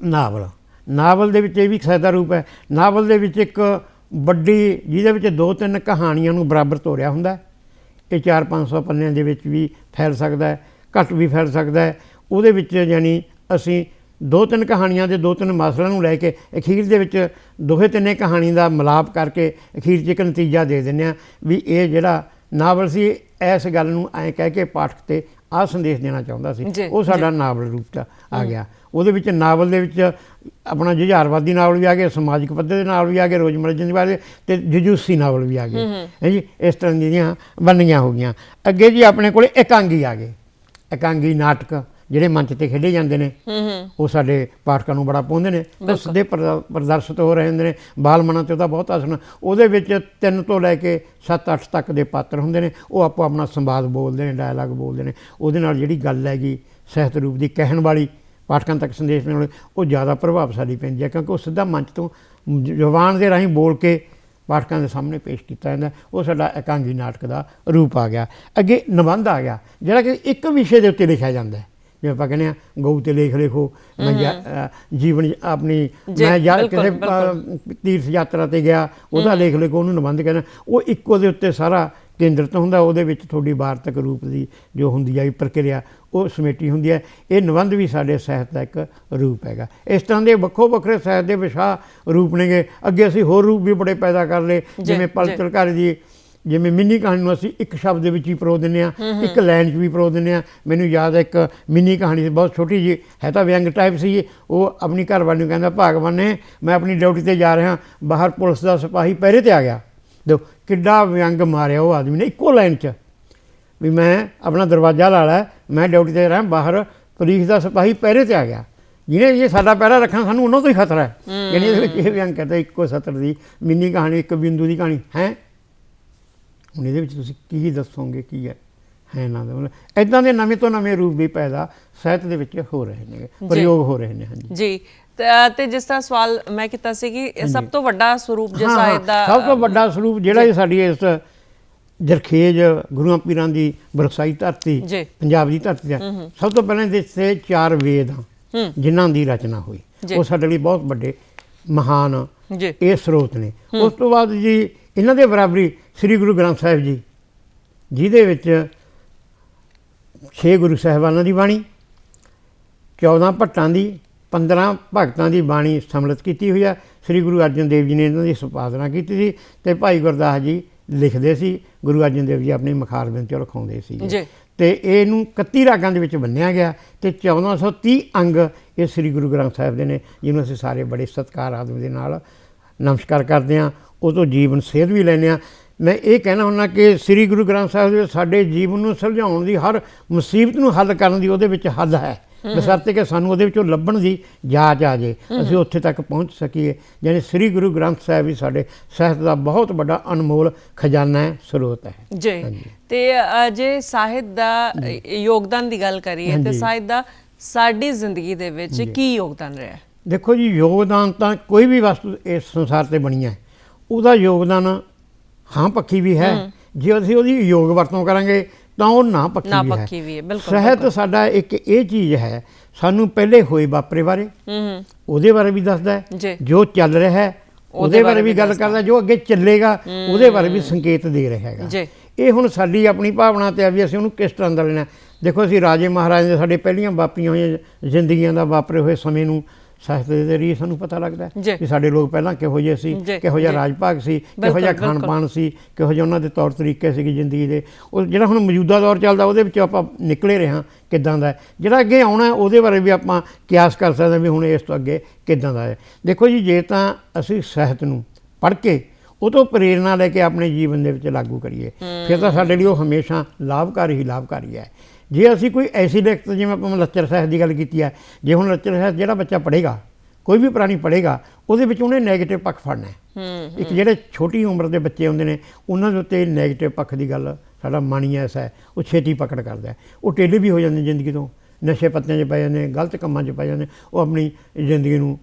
ਨਾਵਲ। ਨਾਵਲ ਦੇ ਵਿੱਚ ਇਹ ਵੀ ਸਹਾਇਤਾ ਰੂਪ ਹੈ। ਨਾਵਲ ਦੇ ਵਿੱਚ ਇੱਕ ਵੱਡੀ ਜਿਹਦੇ ਵਿੱਚ ਦੋ ਤਿੰਨ ਕਹਾਣੀਆਂ ਨੂੰ ਬਰਾਬਰ ਤੋਰਿਆ ਹੁੰਦਾ ਇਹ 4-500 ਪੰਨਿਆਂ ਦੇ ਵਿੱਚ ਵੀ ਫੈਲ ਸਕਦਾ ਹੈ ਘੱਟ ਵੀ ਫੈਲ ਸਕਦਾ ਹੈ। ਉਹਦੇ ਵਿੱਚ ਯਾਨੀ ਅਸੀਂ ਦੋ ਤਿੰਨ ਕਹਾਣੀਆਂ ਦੇ ਦੋ ਤਿੰਨ ਮਸਲਿਆਂ ਨੂੰ ਲੈ ਕੇ ਅਖੀਰ ਦੇ ਵਿੱਚ ਦੋਹੇ ਤਿੰਨੇ ਕਹਾਣੀ ਦਾ ਮਿਲਾਪ ਕਰਕੇ ਅਖੀਰ 'ਚ ਇੱਕ ਨਤੀਜਾ ਦੇ ਦਿੰਦੇ ਆ ਵੀ ਇਹ ਜਿਹੜਾ ਨਾਵਲ ਸੀ ਇਸ ਗੱਲ ਨੂੰ ਐਂ ਕਹਿ ਕੇ ਪਾਠਕ ਤੇ ਆਹ ਸੰਦੇਸ਼ ਦੇਣਾ ਚਾਹੁੰਦਾ ਸੀ। ਉਹ ਸਾਡਾ ਨਾਵਲ ਰੂਪ 'ਚ ਆ ਗਿਆ। ਉਹਦੇ ਵਿੱਚ ਨਾਵਲ ਦੇ ਵਿੱਚ ਆਪਣਾ ਜੁਝਾਰਵਾਦੀ ਨਾਵਲ ਵੀ ਆ ਗਏ ਸਮਾਜਿਕ ਪੱਧਰ ਦੇ ਨਾਵਲ ਵੀ ਆ ਗਏ ਰੋਜ਼ਮਰਰਾ ਜ਼ਿੰਦਗੀ ਬਾਰੇ ਤੇ ਜਜੂਸੀ ਨਾਵਲ ਵੀ ਆ ਗਏ। ਹੈ ਜੀ? ਇਸ ਤਰ੍ਹਾਂ ਦੀਆਂ ਬੰਨੀਆਂ ਹੋ ਗਈਆਂ। ਅੱਗੇ ਜੀ ਆਪਣੇ ਕੋਲੇ ਇਕਾਂਗੀ ਆ ਗਏ। ਇਕਾਂਗੀ ਨਾਟਕ ਜਿਹੜੇ ਮੰਚ ਤੇ ਖੇਡੇ ਜਾਂਦੇ ਨੇ ਉਹ ਸਾਡੇ ਪਾਠਕਾਂ ਨੂੰ ਬੜਾ ਪਾਉਂਦੇ ਨੇ ਉਹ ਸਿੱਧੇ ਪ੍ਰਦ- ਪ੍ਰਦਰਸ਼ਿਤ ਹੋ ਰਹੇ ਹੁੰਦੇ ਨੇ। ਬਾਲ ਮਨਾਂ ਤੇ ਉਹਦਾ ਬਹੁਤ ਅਸਰ ਉਹਦੇ ਵਿੱਚ ਤਿੰਨ ਤੋਂ ਲੈ ਕੇ 7-8 ਤੱਕ ਦੇ ਪਾਤਰ ਹੁੰਦੇ ਨੇ। ਉਹ ਆਪੋ ਆਪਣਾ ਸੰਵਾਦ ਬੋਲਦੇ ਨੇ ਡਾਇਲੌਗ ਬੋਲਦੇ ਨੇ। ਉਹਦੇ ਨਾਲ ਜਿਹੜੀ ਗੱਲ ਹੈਗੀ ਸਾਹਿਤ ਰੂਪ ਦੀ ਕਹਿਣ ਵਾਲੀ ਪਾਠਕਾਂ ਤੱਕ ਸੰਦੇਸ਼ ਵਾਲੀ ਉਹ ਜ਼ਿਆਦਾ ਪ੍ਰਭਾਵਸ਼ਾਲੀ ਪੈਂਦੀ ਹੈ ਕਿਉਂਕਿ ਉਹ ਸਿੱਧਾ ਮੰਚ ਤੋਂ ਜ਼ੁਬਾਨ ਦੇ ਰਾਹੀਂ ਬੋਲ ਕੇ ਪਾਠਕਾਂ ਦੇ ਸਾਹਮਣੇ ਪੇਸ਼ ਕੀਤਾ ਜਾਂਦਾ ਉਹ ਸਾਡਾ ਇਕਾਂਗੀ ਨਾਟਕ ਦਾ ਰੂਪ ਆ ਗਿਆ। ਅੱਗੇ ਨਿਬੰਧ ਆ ਗਿਆ ਜਿਹੜਾ ਕਿ ਇੱਕ ਵਿਸ਼ੇ ਦੇ ਉੱਤੇ ਲਿਖਿਆ ਜਾਂਦਾ ਹੈ। ਜਿਵੇਂ ਆਪਾਂ ਕਹਿੰਦੇ ਆ ਗਊ ਤੇ ਲੇਖ ਲਿਖੋ ਮੈਂ ਜੀਵਨ ਆਪਣੀ ਮੈਂ ਬਿਲਕੁਲ, ਕਿਸੇ ਤੀਰਥ ਯਾਤਰਾ ਤੇ ਗਿਆ ਉਹਦਾ ਲੇਖ ਲਿਖੋ ਉਹਨੂੰ ਨਿਬੰਧ ਕਹਿੰਦੇ ਉਹ ਇੱਕੋ ਦੇ ਉੱਤੇ ਸਾਰਾ ਕੇਂਦਰਿਤ ਹੁੰਦਾ ਉਹਦੇ ਵਿੱਚ ਤੁਹਾਡੀ ਵਾਰਤਕ ਰੂਪ ਦੀ ਜੋ ਹੁੰਦੀ ਹੈ ਪ੍ਰਕਿਰਿਆ ਉਹ ਸਮੇਟੀ ਹੁੰਦੀ ਹੈ ਇਹ ਨਿਬੰਧ ਵੀ ਸਾਡੇ ਸਾਹਿਤ ਦਾ ਇੱਕ ਰੂਪ ਹੈਗਾ। ਇਸ ਤਰ੍ਹਾਂ ਦੇ ਵੱਖੋ ਵੱਖਰੇ ਸਾਹਿਤ ਦੇ ਵਿਸ਼ਾ ਰੂਪ ਨੇਗੇ। ਅੱਗੇ ਅਸੀਂ ਹੋਰ ਰੂਪ ਵੀ ਬੜੇ ਪੈਦਾ ਕਰ ਲਏ। ਜਿਵੇਂ ਜੀ। ਪਲ ਚਲਕਾਰੇ ਦੀ ਜਿਵੇਂ ਮਿੰਨੀ ਕਹਾਣੀ ਨੂੰ ਅਸੀਂ ਇੱਕ ਸ਼ਬਦ ਦੇ ਵਿੱਚ ਹੀ ਪਰੋ ਦਿੰਦੇ ਆ ਇੱਕ ਲਾਈਨ 'ਚ ਵੀ ਪਰੋ ਦਿੰਦੇ ਆ। ਮੈਨੂੰ ਯਾਦ ਹੈ ਇੱਕ ਮਿੰਨੀ ਕਹਾਣੀ ਸੀ ਬਹੁਤ ਛੋਟੀ ਜੀ ਹੈ ਤਾਂ ਵਿਅੰਗ ਟਾਈਪ ਸੀ ਉਹ ਆਪਣੀ ਘਰ ਵਾਲੀ ਨੂੰ ਕਹਿੰਦਾ ਭਾਗਵਾਨ ਨੇ ਮੈਂ ਆਪਣੀ ਡਿਊਟੀ ਤੇ ਜਾ ਰਿਹਾ ਬਾਹਰ ਪੁਲਿਸ ਦਾ ਸਿਪਾਹੀ ਪਹਿਰੇ ਤੇ ਆ ਗਿਆ। ਦੇਖੋ ਕਿੱਡਾ ਵਿਅੰਗ ਮਾਰਿਆ ਉਹ ਆਦਮੀ ਨੇ ਇੱਕੋ ਲਾਈਨ 'ਚ। ਵੀ ਮੈਂ ਆਪਣਾ ਦਰਵਾਜ਼ਾ ਲਾ ਲਿਆ ਮੈਂ ਡਿਊਟੀ ਤੇ ਰਿਹਾ ਬਾਹਰ ਪੁਲਿਸ ਦਾ ਸਿਪਾਹੀ ਪਹਿਰੇ ਤੇ ਆ ਗਿਆ। ਜਿਹਨੇ ਇਹ ਸਾਡਾ ਪਹਿਰਾ ਰੱਖਣਾ ਸਾਨੂੰ ਉਹਨਾਂ ਤੋਂ ਹੀ ਖਤਰਾ ਹੈ। ਯਾਨੀ ਇਹਦੇ ਵਿੱਚ ਇਹ ਵਿਅੰਗ ਕਰਦਾ ਇੱਕੋ ਸਤਰ ਦੀ ਮਿੰਨੀ ਕਹਾਣੀ ਇੱਕ ਬਿੰਦੂ ਦੀ ਕਹਾਣੀ ਹੈ? ਹੁਣ ਇਹਦੇ ਵਿੱਚ ਤੁਸੀਂ ਕੀ ਦੱਸੋਗੇ ਕੀ ਹੈ? ਹੈ ਨਾ ਦਾ ਮਤਲਬ ਇਦਾਂ ਦੇ ਨਵੇਂ ਤੋਂ ਨਵੇਂ ਰੂਪ ਵੀ ਪੈਦਾ ਸਾਹਿਤ ਦੇ ਵਿੱਚ ਹੋ ਰਹੇ ਨੇ ਪ੍ਰਯੋਗ ਹੋ ਰਹੇ ਨੇ ਹਾਂਜੀ। ਜੀ। ਤੇ- ਜਿਸ ਤਰ੍ਹਾਂ ਸਵਾਲ ਮੈਂ ਕੀਤਾ ਸੀ ਕਿ ਇਹ ਸਭ ਤੋਂ ਵੱਡਾ ਸਰੂਪ ਜੇ ਹਾਂ, ਸਾਹਿਤ ਦਾ ਸਭ ਤੋਂ ਵੱਡਾ ਸਰੂਪ ਜਿਹੜਾ ਇਹ ਸਾਡੀ ਇਸ ਜਰਖੇਜ ਗੁਰੂਆਂ ਪੀਰਾਂ ਦੀ ਬਰਸਾਈ ਧਰਤੀ। ਪੰਜਾਬ ਦੀ ਧਰਤੀ ਹੈ ਸਭ ਤੋਂ ਪਹਿਲਾਂ ਇਹਦੇ ਤੇ ਚਾਰ ਵੇਦ ਹਨ ਜਿਨ੍ਹਾਂ ਦੀ ਰਚਨਾ ਹੋਈ। ਉਹ ਸਾਡੇ ਲਈ ਬਹੁਤ ਵੱਡੇ ਮਹਾਨ ਇਹ ਸਰੋਤ ਨੇ। ਉਸ ਤੋਂ ਬਾਅਦ ਜੀ ਇਹਨਾਂ ਦੇ ਬਰਾਬਰੀ ਸ੍ਰੀ ਗੁਰੂ ਗ੍ਰੰਥ ਸਾਹਿਬ ਜੀ ਜਿਹਦੇ ਵਿੱਚ 6 ਗੁਰੂ ਸਾਹਿਬਾਨਾਂ ਦੀ ਬਾਣੀ 14 ਭੱਟਾਂ ਦੀ 15 ਭਗਤਾਂ ਦੀ ਬਾਣੀ ਸਮਲਿਤ ਕੀਤੀ ਹੋਈ ਆ। ਸ੍ਰੀ ਗੁਰੂ ਅਰਜਨ ਦੇਵ ਜੀ ਨੇ ਇਹਨਾਂ ਦੀ ਸੰਪਾਦਨਾ ਕੀਤੀ ਸੀ ਤੇ ਭਾਈ ਗੁਰਦਾਸ ਜੀ ਲਿਖਦੇ ਸੀ ਗੁਰੂ ਅਰਜਨ ਦੇਵ ਜੀ ਆਪਣੀ ਮਖਾਰ ਬਿੰਤੇ ਲਿਖਾਉਂਦੇ ਸੀ। ਤੇ ਇਹਨੂੰ 31 ਰਾਗਾਂ ਦੇ ਵਿੱਚ ਬੰਨਿਆ ਗਿਆ ਤੇ 1430 ਅੰਗ ਇਹ ਸ੍ਰੀ ਗੁਰੂ ਗ੍ਰੰਥ ਸਾਹਿਬ ਦੇ ਨੇ ਜਿਹਨੂੰ ਅਸੀਂ ਸਾਰੇ ਬੜੇ ਸਤਿਕਾਰ ਆਦਮ ਦੇ ਨਾਲ ਨਮਸਕਾਰ ਕਰਦੇ ਹਾਂ। ਉਹ ਤੋਂ ਜੀਵਨ ਸੇਧ ਵੀ ਲੈਂਦੇ ਹਾਂ। ਮੈਂ ਇਹ ਕਹਿਣਾ ਹੁੰਦਾ ਕਿ ਸ੍ਰੀ ਗੁਰੂ ਗ੍ਰੰਥ ਸਾਹਿਬ ਦੇ ਸਾਡੇ ਜੀਵਨ ਨੂੰ ਸੁਲਝਾਉਣ ਦੀ ਹਰ ਮੁਸੀਬਤ ਨੂੰ ਹੱਲ ਕਰਨ ਦੀ ਉਹਦੇ ਵਿੱਚ ਹੱਲ ਹੈ। ਬਸ਼ਰਤੇ ਕਿ ਸਾਨੂੰ ਉਹਦੇ ਵਿੱਚੋਂ ਲੱਭਣ ਦੀ ਜਾਚ ਆ ਜੇ ਅਸੀਂ ਉੱਥੇ ਤੱਕ ਪਹੁੰਚ ਸਕੀਏ। ਯਾਨੀ ਸ੍ਰੀ ਗੁਰੂ ਗ੍ਰੰਥ ਸਾਹਿਬ ਵੀ ਸਾਡੇ ਸਾਹਿਤ ਦਾ ਬਹੁਤ ਵੱਡਾ ਅਨਮੋਲ ਖਜ਼ਾਨਾ ਹੈ ਸਰੋਤ ਹੈ। ਜੀ। ਤੇ ਜੇ ਸਾਹਿਤ ਦਾ ਯੋਗਦਾਨ ਦੀ ਗੱਲ ਕਰੀਏ ਤੇ। ਸਾਹਿਤ ਦਾ ਸਾਡੀ ਜ਼ਿੰਦਗੀ ਦੇ ਵਿੱਚ ਕੀ ਯੋਗਦਾਨ ਰਿਹਾ? ਦੇਖੋ ਜੀ ਯੋਗਦਾਨ ਤਾਂ ਕੋਈ ਵੀ ਵਸਤੂ ਇਸ ਸੰਸਾਰ ਤੇ ਬਣੀ ਹੈ। ਉਹਦਾ ਯੋਗਦਾਨ ਹਾਂ ਪੱਖੀ ਵੀ ਹੈ। ਜੇ ਅਸੀਂ ਉਹਦੀ ਯੋਗ ਵਰਤੋਂ ਕਰਾਂਗੇ ਤਾਂ ਉਹ ਨਾ ਪੱਖੀ ਵੀ ਹੈ। ਨਾਪੱਖੀ ਵੀ ਹੈ, ਬਿਲਕੁਲ, ਸਾਹਿਤ ਸਾਡਾ ਇੱਕ ਇਹ ਚੀਜ਼ ਹੈ ਸਾਨੂੰ ਪਹਿਲੇ ਹੋਏ ਵਾਪਰੇ ਬਾਰੇ ਹੂੰ ਉਹਦੇ ਬਾਰੇ ਵੀ ਦੱਸਦਾ ਹੈ ਜੀ। ਜੋ ਚੱਲ ਰਿਹਾ ਹੈ ਉਹਦੇ ਬਾਰੇ ਵੀ ਗੱਲ ਕਰਦਾ ਜੋ ਅੱਗੇ ਚੱਲੇਗਾ ਉਹਦੇ ਬਾਰੇ ਵੀ ਸੰਕੇਤ ਦੇ ਰਿਹਾ ਹੈਗਾ। ਜੀ। ਇਹ ਹੁਣ ਸਾਡੀ ਆਪਣੀ ਭਾਵਨਾ ਤੇ ਆ ਵੀ ਅਸੀਂ ਉਹਨੂੰ ਕਿਸ ਤਰ੍ਹਾਂ ਦਾ ਲੈਣਾ ਦੇਖੋ ਅਸੀਂ ਰਾਜੇ ਮਹਾਰਾਜੇ ਦੇ ਸਾਡੇ ਪਹਿਲੀਆਂ ਵਾਪਰੀਆਂ ਹੋਈਆਂ ਜ਼ਿੰਦਗੀਆਂ ਦਾ ਵਾਪਰੇ ਹੋਏ ਸਮੇਂ ਨੂੰ ਸਾਹਿਤ ਦੇ ਜ਼ਰੀਏ ਸਾਨੂੰ ਪਤਾ ਲੱਗਦਾ। ਹੈ ਕਿ ਸਾਡੇ ਲੋਕ ਪਹਿਲਾਂ ਕਿਹੋ ਜਿਹੇ ਸੀ ਕਿਹੋ ਜਿਹਾ। ਰਾਜ ਭਾਗ ਸੀ ਕਿਹੋ ਜਿਹਾ ਖਾਣ। ਪਾਣ ਸੀ ਕਿਹੋ ਜਿਹੇ ਉਹਨਾਂ ਦੇ ਤੌਰ ਤਰੀਕੇ ਸੀਗੇ ਜ਼ਿੰਦਗੀ ਦੇ ਉਹ ਜਿਹੜਾ ਹੁਣ ਮੌਜੂਦਾ ਦੌਰ ਚੱਲਦਾ ਉਹਦੇ ਵਿੱਚ ਆਪਾਂ ਨਿਕਲੇ ਰਹੇ ਹਾਂ ਕਿੱਦਾਂ ਦਾ ਜਿਹੜਾ ਅੱਗੇ ਆਉਣਾ ਉਹਦੇ ਬਾਰੇ ਵੀ ਆਪਾਂ ਕਿਆਸ ਕਰ ਸਕਦੇ ਹਾਂ ਵੀ ਹੁਣ ਇਸ ਤੋਂ ਅੱਗੇ ਕਿੱਦਾਂ ਦਾ ਹੈ ਦੇਖੋ ਜੀ ਜੇ ਤਾਂ ਅਸੀਂ ਸਾਹਿਤ ਨੂੰ ਪੜ੍ਹ ਕੇ ਉਹ ਤੋਂ ਪ੍ਰੇਰਣਾ ਲੈ ਕੇ ਆਪਣੇ ਜੀਵਨ ਦੇ ਵਿੱਚ ਲਾਗੂ ਕਰੀਏ ਫਿਰ ਤਾਂ ਸਾਡੇ ਲਈ ਉਹ ਹਮੇਸ਼ਾ ਲਾਭਕਾਰੀ ਹੀ ਲਾਭਕਾਰੀ ਹੈ ਜੇ ਅਸੀਂ ਕੋਈ ਐਸੀ ਲਿਖਤ ਜਿਵੇਂ ਆਪਾਂ ਲੱਚਰ ਸਾਹਿਤ ਦੀ ਗੱਲ ਕੀਤੀ ਹੈ ਜੇ ਹੁਣ ਲੱਚਰ ਸਾਹਿਤ ਜਿਹੜਾ ਬੱਚਾ ਪੜ੍ਹੇਗਾ ਕੋਈ ਵੀ ਪ੍ਰਾਣੀ ਪੜ੍ਹੇਗਾ ਉਹਦੇ ਵਿੱਚ ਉਹਨੇ 네ਗੇਟਿਵ ਪੱਖ ਫੜਨਾ ਇੱਕ ਜਿਹੜੇ ਛੋਟੀ ਉਮਰ ਦੇ ਬੱਚੇ ਹੁੰਦੇ ਨੇ ਉਹਨਾਂ ਦੇ ਉੱਤੇ 네ਗੇਟਿਵ ਪੱਖ ਦੀ ਗੱਲ ਸਾਡਾ ਮਨ ਹੀ ਐਸਾ ਹੈ। ਉਹ ਛੇਤੀ ਪਕੜ ਕਰਦਾ ਉਹ ਟੇਢੇ ਵੀ ਹੋ ਜਾਂਦੇ ਜ਼ਿੰਦਗੀ ਤੋਂ। ਨਸ਼ੇ ਪੱਤਿਆਂ 'ਚ ਪੈ ਜਾਂਦੇ ਗਲਤ ਕੰਮਾਂ 'ਚ ਪੈ ਜਾਂਦੇ ਉਹ ਆਪਣੀ ਜ਼ਿੰਦਗੀ ਨੂੰ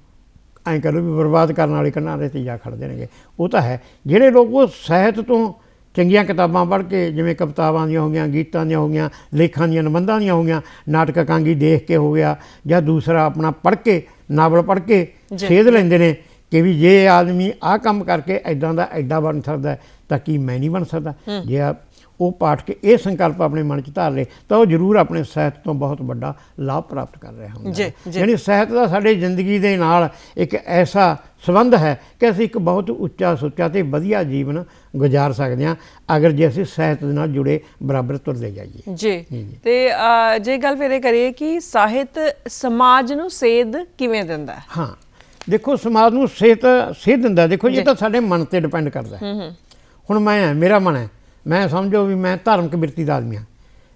ਐਂ ਲਓ ਵੀ ਬਰਬਾਦ ਕਰਨ ਵਾਲੇ ਕਿਨਾਰੇ ਤੇ ਜਾ ਖੜਦੇ ਨੇਗੇ। ਉਹ ਤਾਂ ਹੈ। ਜਿਹੜੇ ਲੋਕ ਉਹ ਸਾਹਿਤ ਤੋਂ ਚੰਗੀਆਂ ਕਿਤਾਬਾਂ ਪੜ੍ਹ ਕੇ ਜਿਵੇਂ ਕਵਿਤਾਵਾਂ ਦੀਆਂ ਹੋ ਗਈਆਂ ਗੀਤਾਂ ਦੀਆਂ ਹੋ ਗਈਆਂ ਲੇਖਾਂ ਦੀਆਂ ਨਿਬੰਧਾਂ ਦੀਆਂ ਹੋ ਗਈਆਂ ਨਾਟਕ ਕਾਂਗੀ ਦੇਖ ਕੇ ਹੋ ਗਿਆ ਜਾਂ ਦੂਸਰਾ ਆਪਣਾ ਪੜ੍ਹ ਕੇ ਨਾਵਲ ਪੜ੍ਹ ਕੇ ਸੇਧ ਲੈਂਦੇ ਨੇ ਕਿ ਵੀ ਜੇ ਆਦਮੀ ਆਹ ਕੰਮ ਕਰਕੇ ਐਦਾਂ ਦਾ ਐਡਾ ਬਣ ਸਕਦਾ ਤਾਂ ਕੀ ਮੈਂ ਨਹੀਂ ਬਣ ਸਕਦਾ? ਜੇ ਆ- ਉਹ ਪਾਠ ਕੇ ਇਹ ਸੰਕਲਪ ਆਪਣੇ ਮਨ 'ਚ ਧਾਰ ਲੇ ਤਾਂ ਉਹ ਜ਼ਰੂਰ ਆਪਣੇ ਸਾਹਿਤ ਤੋਂ ਬਹੁਤ ਵੱਡਾ ਲਾਭ ਪ੍ਰਾਪਤ ਕਰ ਰਿਹਾ ਹੁੰਦਾ ਜੀ, ਹੈ। ਯਾਨੀ ਸਾਹਿਤ ਦਾ ਸਾਡੇ ਜ਼ਿੰਦਗੀ ਦੇ ਨਾਲ ਇੱਕ ਐਸਾ ਸੰਬੰਧ ਹੈ ਕਿ ਅਸੀਂ ਇੱਕ ਬਹੁਤ ਉੱਚਾ ਸੁੱਚਾ ਤੇ ਵਧੀਆ ਜੀਵਨ ਗੁਜ਼ਾਰ ਸਕਦੇ ਹਾਂ ਅਗਰ ਜੇ ਅਸੀਂ ਸਾਹਿਤ ਦੇ ਨਾਲ ਜੁੜੇ ਬਰਾਬਰ ਤੁਰਦੇ ਜਾਈਏ। ਜੀ। ਤੇ ਜੇ ਗੱਲ ਫਿਰ ਇਹ ਕਰੀਏ ਕਿ ਸਾਹਿਤ ਸਮਾਜ ਨੂੰ ਸੇਧ ਕਿਵੇਂ ਦਿੰਦਾ ਹੈ? ਹਾਂ ਦੇਖੋ ਸਮਾਜ ਨੂੰ ਸਿਹਤ ਸਿਹਤ ਦਿੰਦਾ। ਦੇਖੋ ਇਹ ਤਾਂ ਸਾਡੇ ਮਨ ਤੇ ਡਿਪੈਂਡ ਕਰਦਾ ਹੈ। ਹੁਣ ਮੈਂ ਮੇਰਾ ਮਨ ਹੈ। ਮੈਂ ਸਮਝੋ ਵੀ ਮੈਂ ਧਾਰਮਿਕ ਬਿਰਤੀ ਦਾ ਆਦਮੀ ਹਾਂ।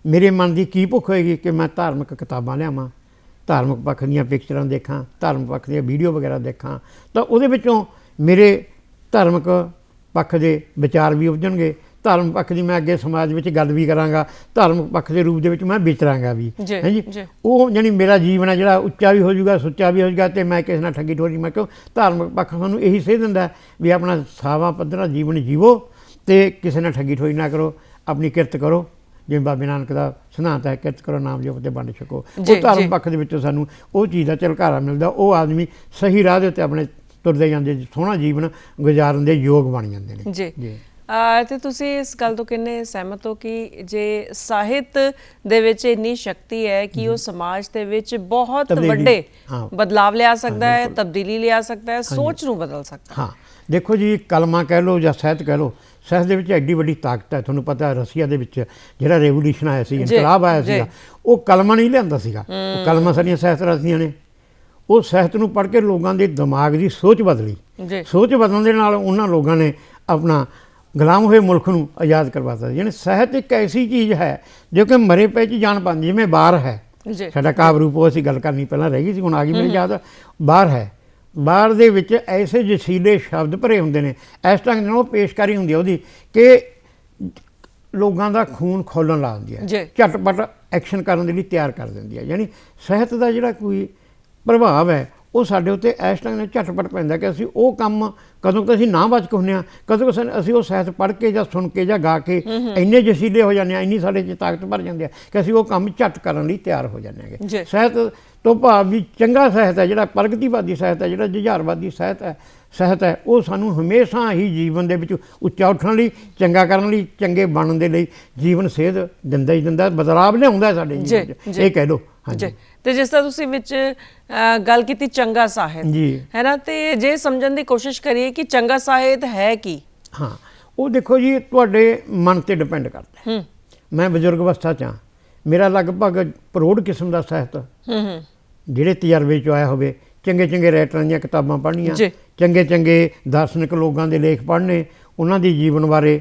ਮੇਰੇ ਮਨ ਦੀ ਕੀ ਭੁੱਖ ਹੋਏਗੀ ਕਿ ਮੈਂ ਧਾਰਮਿਕ ਕਿਤਾਬਾਂ ਲਿਆਵਾਂ ਧਾਰਮਿਕ ਪੱਖ ਦੀਆਂ ਪਿਕਚਰਾਂ ਦੇਖਾਂ ਧਾਰਮਿਕ ਪੱਖ ਦੀਆਂ ਵੀਡੀਓ ਵਗੈਰਾ ਦੇਖਾਂ ਤਾਂ ਉਹਦੇ ਵਿੱਚੋਂ ਮੇਰੇ ਧਾਰਮਿਕ ਪੱਖ ਦੇ ਵਿਚਾਰ ਵੀ ਉਪਜਣਗੇ। ਧਾਰਮਿਕ ਪੱਖ ਦੀ ਮੈਂ ਅੱਗੇ ਸਮਾਜ ਵਿੱਚ ਗੱਲ ਵੀ ਕਰਾਂਗਾ ਧਾਰਮਿਕ ਪੱਖ ਦੇ ਰੂਪ ਦੇ ਵਿੱਚ ਮੈਂ ਵਿਚਰਾਂਗਾ ਵੀ। ਜੀ, ਹੈਂ ਜੀ? ਜੀ। ਉਹ ਜਾਨੀ ਮੇਰਾ ਜੀਵਨ ਹੈ ਜਿਹੜਾ ਉੱਚਾ ਵੀ ਹੋ ਜਾਊਗਾ ਸੁੱਚਾ ਵੀ ਹੋ ਜਾਊਗਾ ਤੇ ਮੈਂ ਕਿਸੇ ਨਾਲ ਠੱਗੀ ਠੋਰੀ ਮੈਂ ਕਿਉਂ? ਧਾਰਮਿਕ ਪੱਖ ਸਾਨੂੰ ਇਹੀ ਸੇਧ ਦਿੰਦਾ ਵੀ ਆਪਣਾ ਸਾਵਾ ਪੱਧਰਾ ਜੀਵਨ ਜੀਵੋ। ਤੇ ਕਿਸੇ ਨਾਲ ਠੱਗੀ ਠੋਰੀ ਨਾ ਕਰੋ ਆਪਣੀ ਕਿਰਤ ਕਰੋ। ਜਿਵੇਂ ਬਾਬੇ ਨਾਨਕ ਦਾ ਸਿਧਾਂਤ ਹੈ ਕਿਰਤ ਕਰੋ ਨਾਮ ਜਪੋ ਤੇ ਵੰਡ ਛਕੋ। ਉਹ ਧਰਮ। ਪੱਖ ਦੇ ਵਿੱਚੋਂ ਸਾਨੂੰ ਉਹ ਚੀਜ਼ ਦਾ ਝਲਕਾਰਾ ਮਿਲਦਾ ਉਹ ਆਦਮੀ ਸਹੀ ਰਾਹ ਦੇ ਉੱਤੇ ਆਪਣੇ ਤੁਰਦੇ ਜਾਂਦੇ ਸੋਹਣਾ ਜੀਵਨ ਗੁਜ਼ਾਰਨ ਦੇ ਯੋਗ ਬਣ ਜਾਂਦੇ ਨੇ। ਜੀ। ਜੀ। ਤੇ ਤੁਸੀਂ ਇਸ ਗੱਲ ਤੋਂ ਕਿੰਨੇ ਸਹਿਮਤ ਹੋ ਕਿ ਜੇ ਸਾਹਿਤ ਦੇ ਵਿੱਚ ਇੰਨੀ ਸ਼ਕਤੀ ਹੈ ਕਿ ਉਹ ਸਮਾਜ ਦੇ ਵਿੱਚ ਬਹੁਤ ਵੱਡੇ। ਬਦਲਾਵ ਲਿਆ ਸਕਦਾ ਹੈ ਤਬਦੀਲੀ ਲਿਆ ਸਕਦਾ ਹੈ ਸੋਚ ਨੂੰ ਬਦਲ ਸਕਦਾ ਹਾਂ। ਦੇਖੋ ਜੀ ਕਲਮਾ ਕਹਿ ਲਓ ਜਾਂ ਸਾਹਿਤ ਕਹਿ ਲਓ ਸਾਹਿਤ ਦੇ ਵਿੱਚ ਐਡੀ ਵੱਡੀ ਤਾਕਤ ਹੈ ਤੁਹਾਨੂੰ ਪਤਾ ਹੈ ਰਸ਼ੀਆ ਦੇ ਵਿੱਚ ਜਿਹੜਾ ਰੈਵੋਲੂਸ਼ਨ ਆਇਆ ਸੀ ਇਨਕਲਾਬ ਆਇਆ। ਸੀਗਾ ਉਹ ਕਲਮਾ ਨਹੀਂ ਲਿਆਂਦਾ ਸੀਗਾ। ਉਹ ਕਲਮਾਂ ਸਾਡੀਆਂ ਸਾਹਿਤ ਰਚਦੀਆਂ ਨੇ। ਉਹ ਸਾਹਿਤ ਨੂੰ ਪੜ੍ਹ ਕੇ ਲੋਕਾਂ ਦੇ ਦਿਮਾਗ ਦੀ ਸੋਚ ਬਦਲੀ। ਸੋਚ ਬਦਲਣ ਦੇ ਨਾਲ ਉਹਨਾਂ ਲੋਕਾਂ ਨੇ ਆਪਣਾ ਗੁਲਾਮ ਹੋਏ ਮੁਲਕ ਨੂੰ ਆਜ਼ਾਦ ਕਰਵਾਤਾ ਯਾਨੀ ਸਾਹਿਤ ਇੱਕ ਐਸੀ ਚੀਜ਼ ਹੈ ਜੋ ਕਿ ਮਰੇ ਪਏ ਚ ਜਾਨ ਪਾਉਂਦੀ ਜਿਵੇਂ ਬਾਹਰ ਹੈ। ਸਾਡਾ ਕਾਵ ਰੂਪ ਉਹ ਅਸੀਂ ਗੱਲ ਕਰਨੀ ਪਹਿਲਾਂ ਰਹਿ ਗਈ ਸੀ ਹੁਣ ਆ ਗਈ ਮੇਰੀ ਯਾਦ ਬਾਹਰ ਹੈ। ਬਾਹਰ ਦੇ ਵਿੱਚ ਐਸੇ ਜਸੀਲੇ ਸ਼ਬਦ ਭਰੇ ਹੁੰਦੇ ਨੇ। ਇਸ ਢੰਗ ਨਾਲ ਉਹ ਪੇਸ਼ਕਾਰੀ ਹੁੰਦੀ ਹੈ ਉਹਦੀ ਕਿ ਲੋਕਾਂ ਦਾ ਖੂਨ ਖੋਲਣ ਲਾ ਦਿੰਦੀ। ਹੈ ਝਟਪਟ ਐਕਸ਼ਨ ਕਰਨ ਦੇ ਲਈ ਤਿਆਰ ਕਰ ਦਿੰਦੀ ਹੈ ਯਾਨੀ ਸਾਹਿਤ ਦਾ ਜਿਹੜਾ ਕੋਈ ਪ੍ਰਭਾਵ ਹੈ ਉਹ ਸਾਡੇ ਉੱਤੇ ਇਸ ਢੰਗ ਨਾਲ ਝਟਪਟ ਪੈਂਦਾ ਕਿ ਅਸੀਂ ਉਹ ਕੰਮ ਕਦੋਂ ਕਿ ਅਸੀਂ ਨਾ ਬਚਕ ਹੁੰਦੇ ਹਾਂ ਕਦੋਂ ਕਿ ਅਸੀਂ ਉਹ ਸਾਹਿਤ ਪੜ੍ਹ ਕੇ ਜਾਂ ਸੁਣ ਕੇ ਜਾਂ ਗਾ ਕੇ ਇੰਨੇ ਜਸੀਲੇ ਹੋ ਜਾਂਦੇ ਆ ਇੰਨੀ ਸਾਡੇ 'ਚ ਤਾਕਤ ਭਰ ਜਾਂਦੀ ਹੈ ਕਿ ਅਸੀਂ ਉਹ ਕੰਮ ਝਟ ਕਰਨ ਲਈ ਤਿਆਰ ਹੋ ਜਾਂਦੇ। ਹੈਗੇ। ਸਾਹਿਤ ਤੋਂ ਭਾਵ ਵੀ ਚੰਗਾ ਸਾਹਿਤ ਹੈ ਜਿਹੜਾ ਪ੍ਰਗਤੀਵਾਦੀ ਸਾਹਿਤ ਹੈ ਜਿਹੜਾ ਜੁਝਾਰਵਾਦੀ ਸਾਹਿਤ ਹੈ ਸਾਹਿਤ ਹੈ ਉਹ ਸਾਨੂੰ ਹਮੇਸ਼ਾ ਹੀ ਜੀਵਨ ਦੇ ਵਿੱਚ ਉੱਚਾ ਉੱਠਣ ਲਈ ਚੰਗਾ ਕਰਨ ਲਈ ਚੰਗੇ ਬਣਨ ਦੇ ਲਈ ਜੀਵਨ ਸੇਧ ਦਿੰਦਾ ਹੀ ਦਿੰਦਾ ਬਦਲਾਵ ਲਿਆਉਂਦਾ ਸਾਡੇ ਜੀਵਨ 'ਚ। ਇਹ ਕਹਿ ਜੀ ਹਾਂਜੀ। ਤੇ ਜਿਸ ਤਰ੍ਹਾਂ ਤੁਸੀਂ ਵਿੱਚ ਗੱਲ ਕੀਤੀ ਚੰਗਾ ਸਾਹਿਤ ਜੀ। ਹੈ ਨਾ ਤੇ ਜੇ ਸਮਝਣ ਦੀ ਕੋਸ਼ਿਸ਼ ਕਰੀਏ ਕਿ ਚੰਗਾ ਸਾਹਿਤ ਹੈ ਕੀ? ਹਾਂ ਉਹ ਦੇਖੋ ਜੀ ਤੁਹਾਡੇ ਮਨ ਤੇ ਡਿਪੈਂਡ ਕਰਦਾ ਹੈ। ਮੈਂ ਬਜ਼ੁਰਗ ਅਵਸਥਾ 'ਚ ਹਾਂ। ਮੇਰਾ ਲਗਭਗ ਪ੍ਰੋੜ ਕਿਸਮ ਦਾ ਸਾਹਿਤ ਹੂੰ ਹੂੰ। ਜਿਹੜੇ ਤਜਰਬੇ 'ਚ ਆਇਆ ਹੋਵੇ ਚੰਗੇ ਚੰਗੇ ਰਾਈਟਰਾਂ ਦੀਆਂ ਕਿਤਾਬਾਂ ਪੜ੍ਹਨੀਆਂ। ਚੰਗੇ ਚੰਗੇ ਦਾਰਸ਼ਨਿਕ ਲੋਕਾਂ ਦੇ ਲੇਖ ਪੜ੍ਹਨੇ ਉਹਨਾਂ ਦੀ ਜੀਵਨ ਬਾਰੇ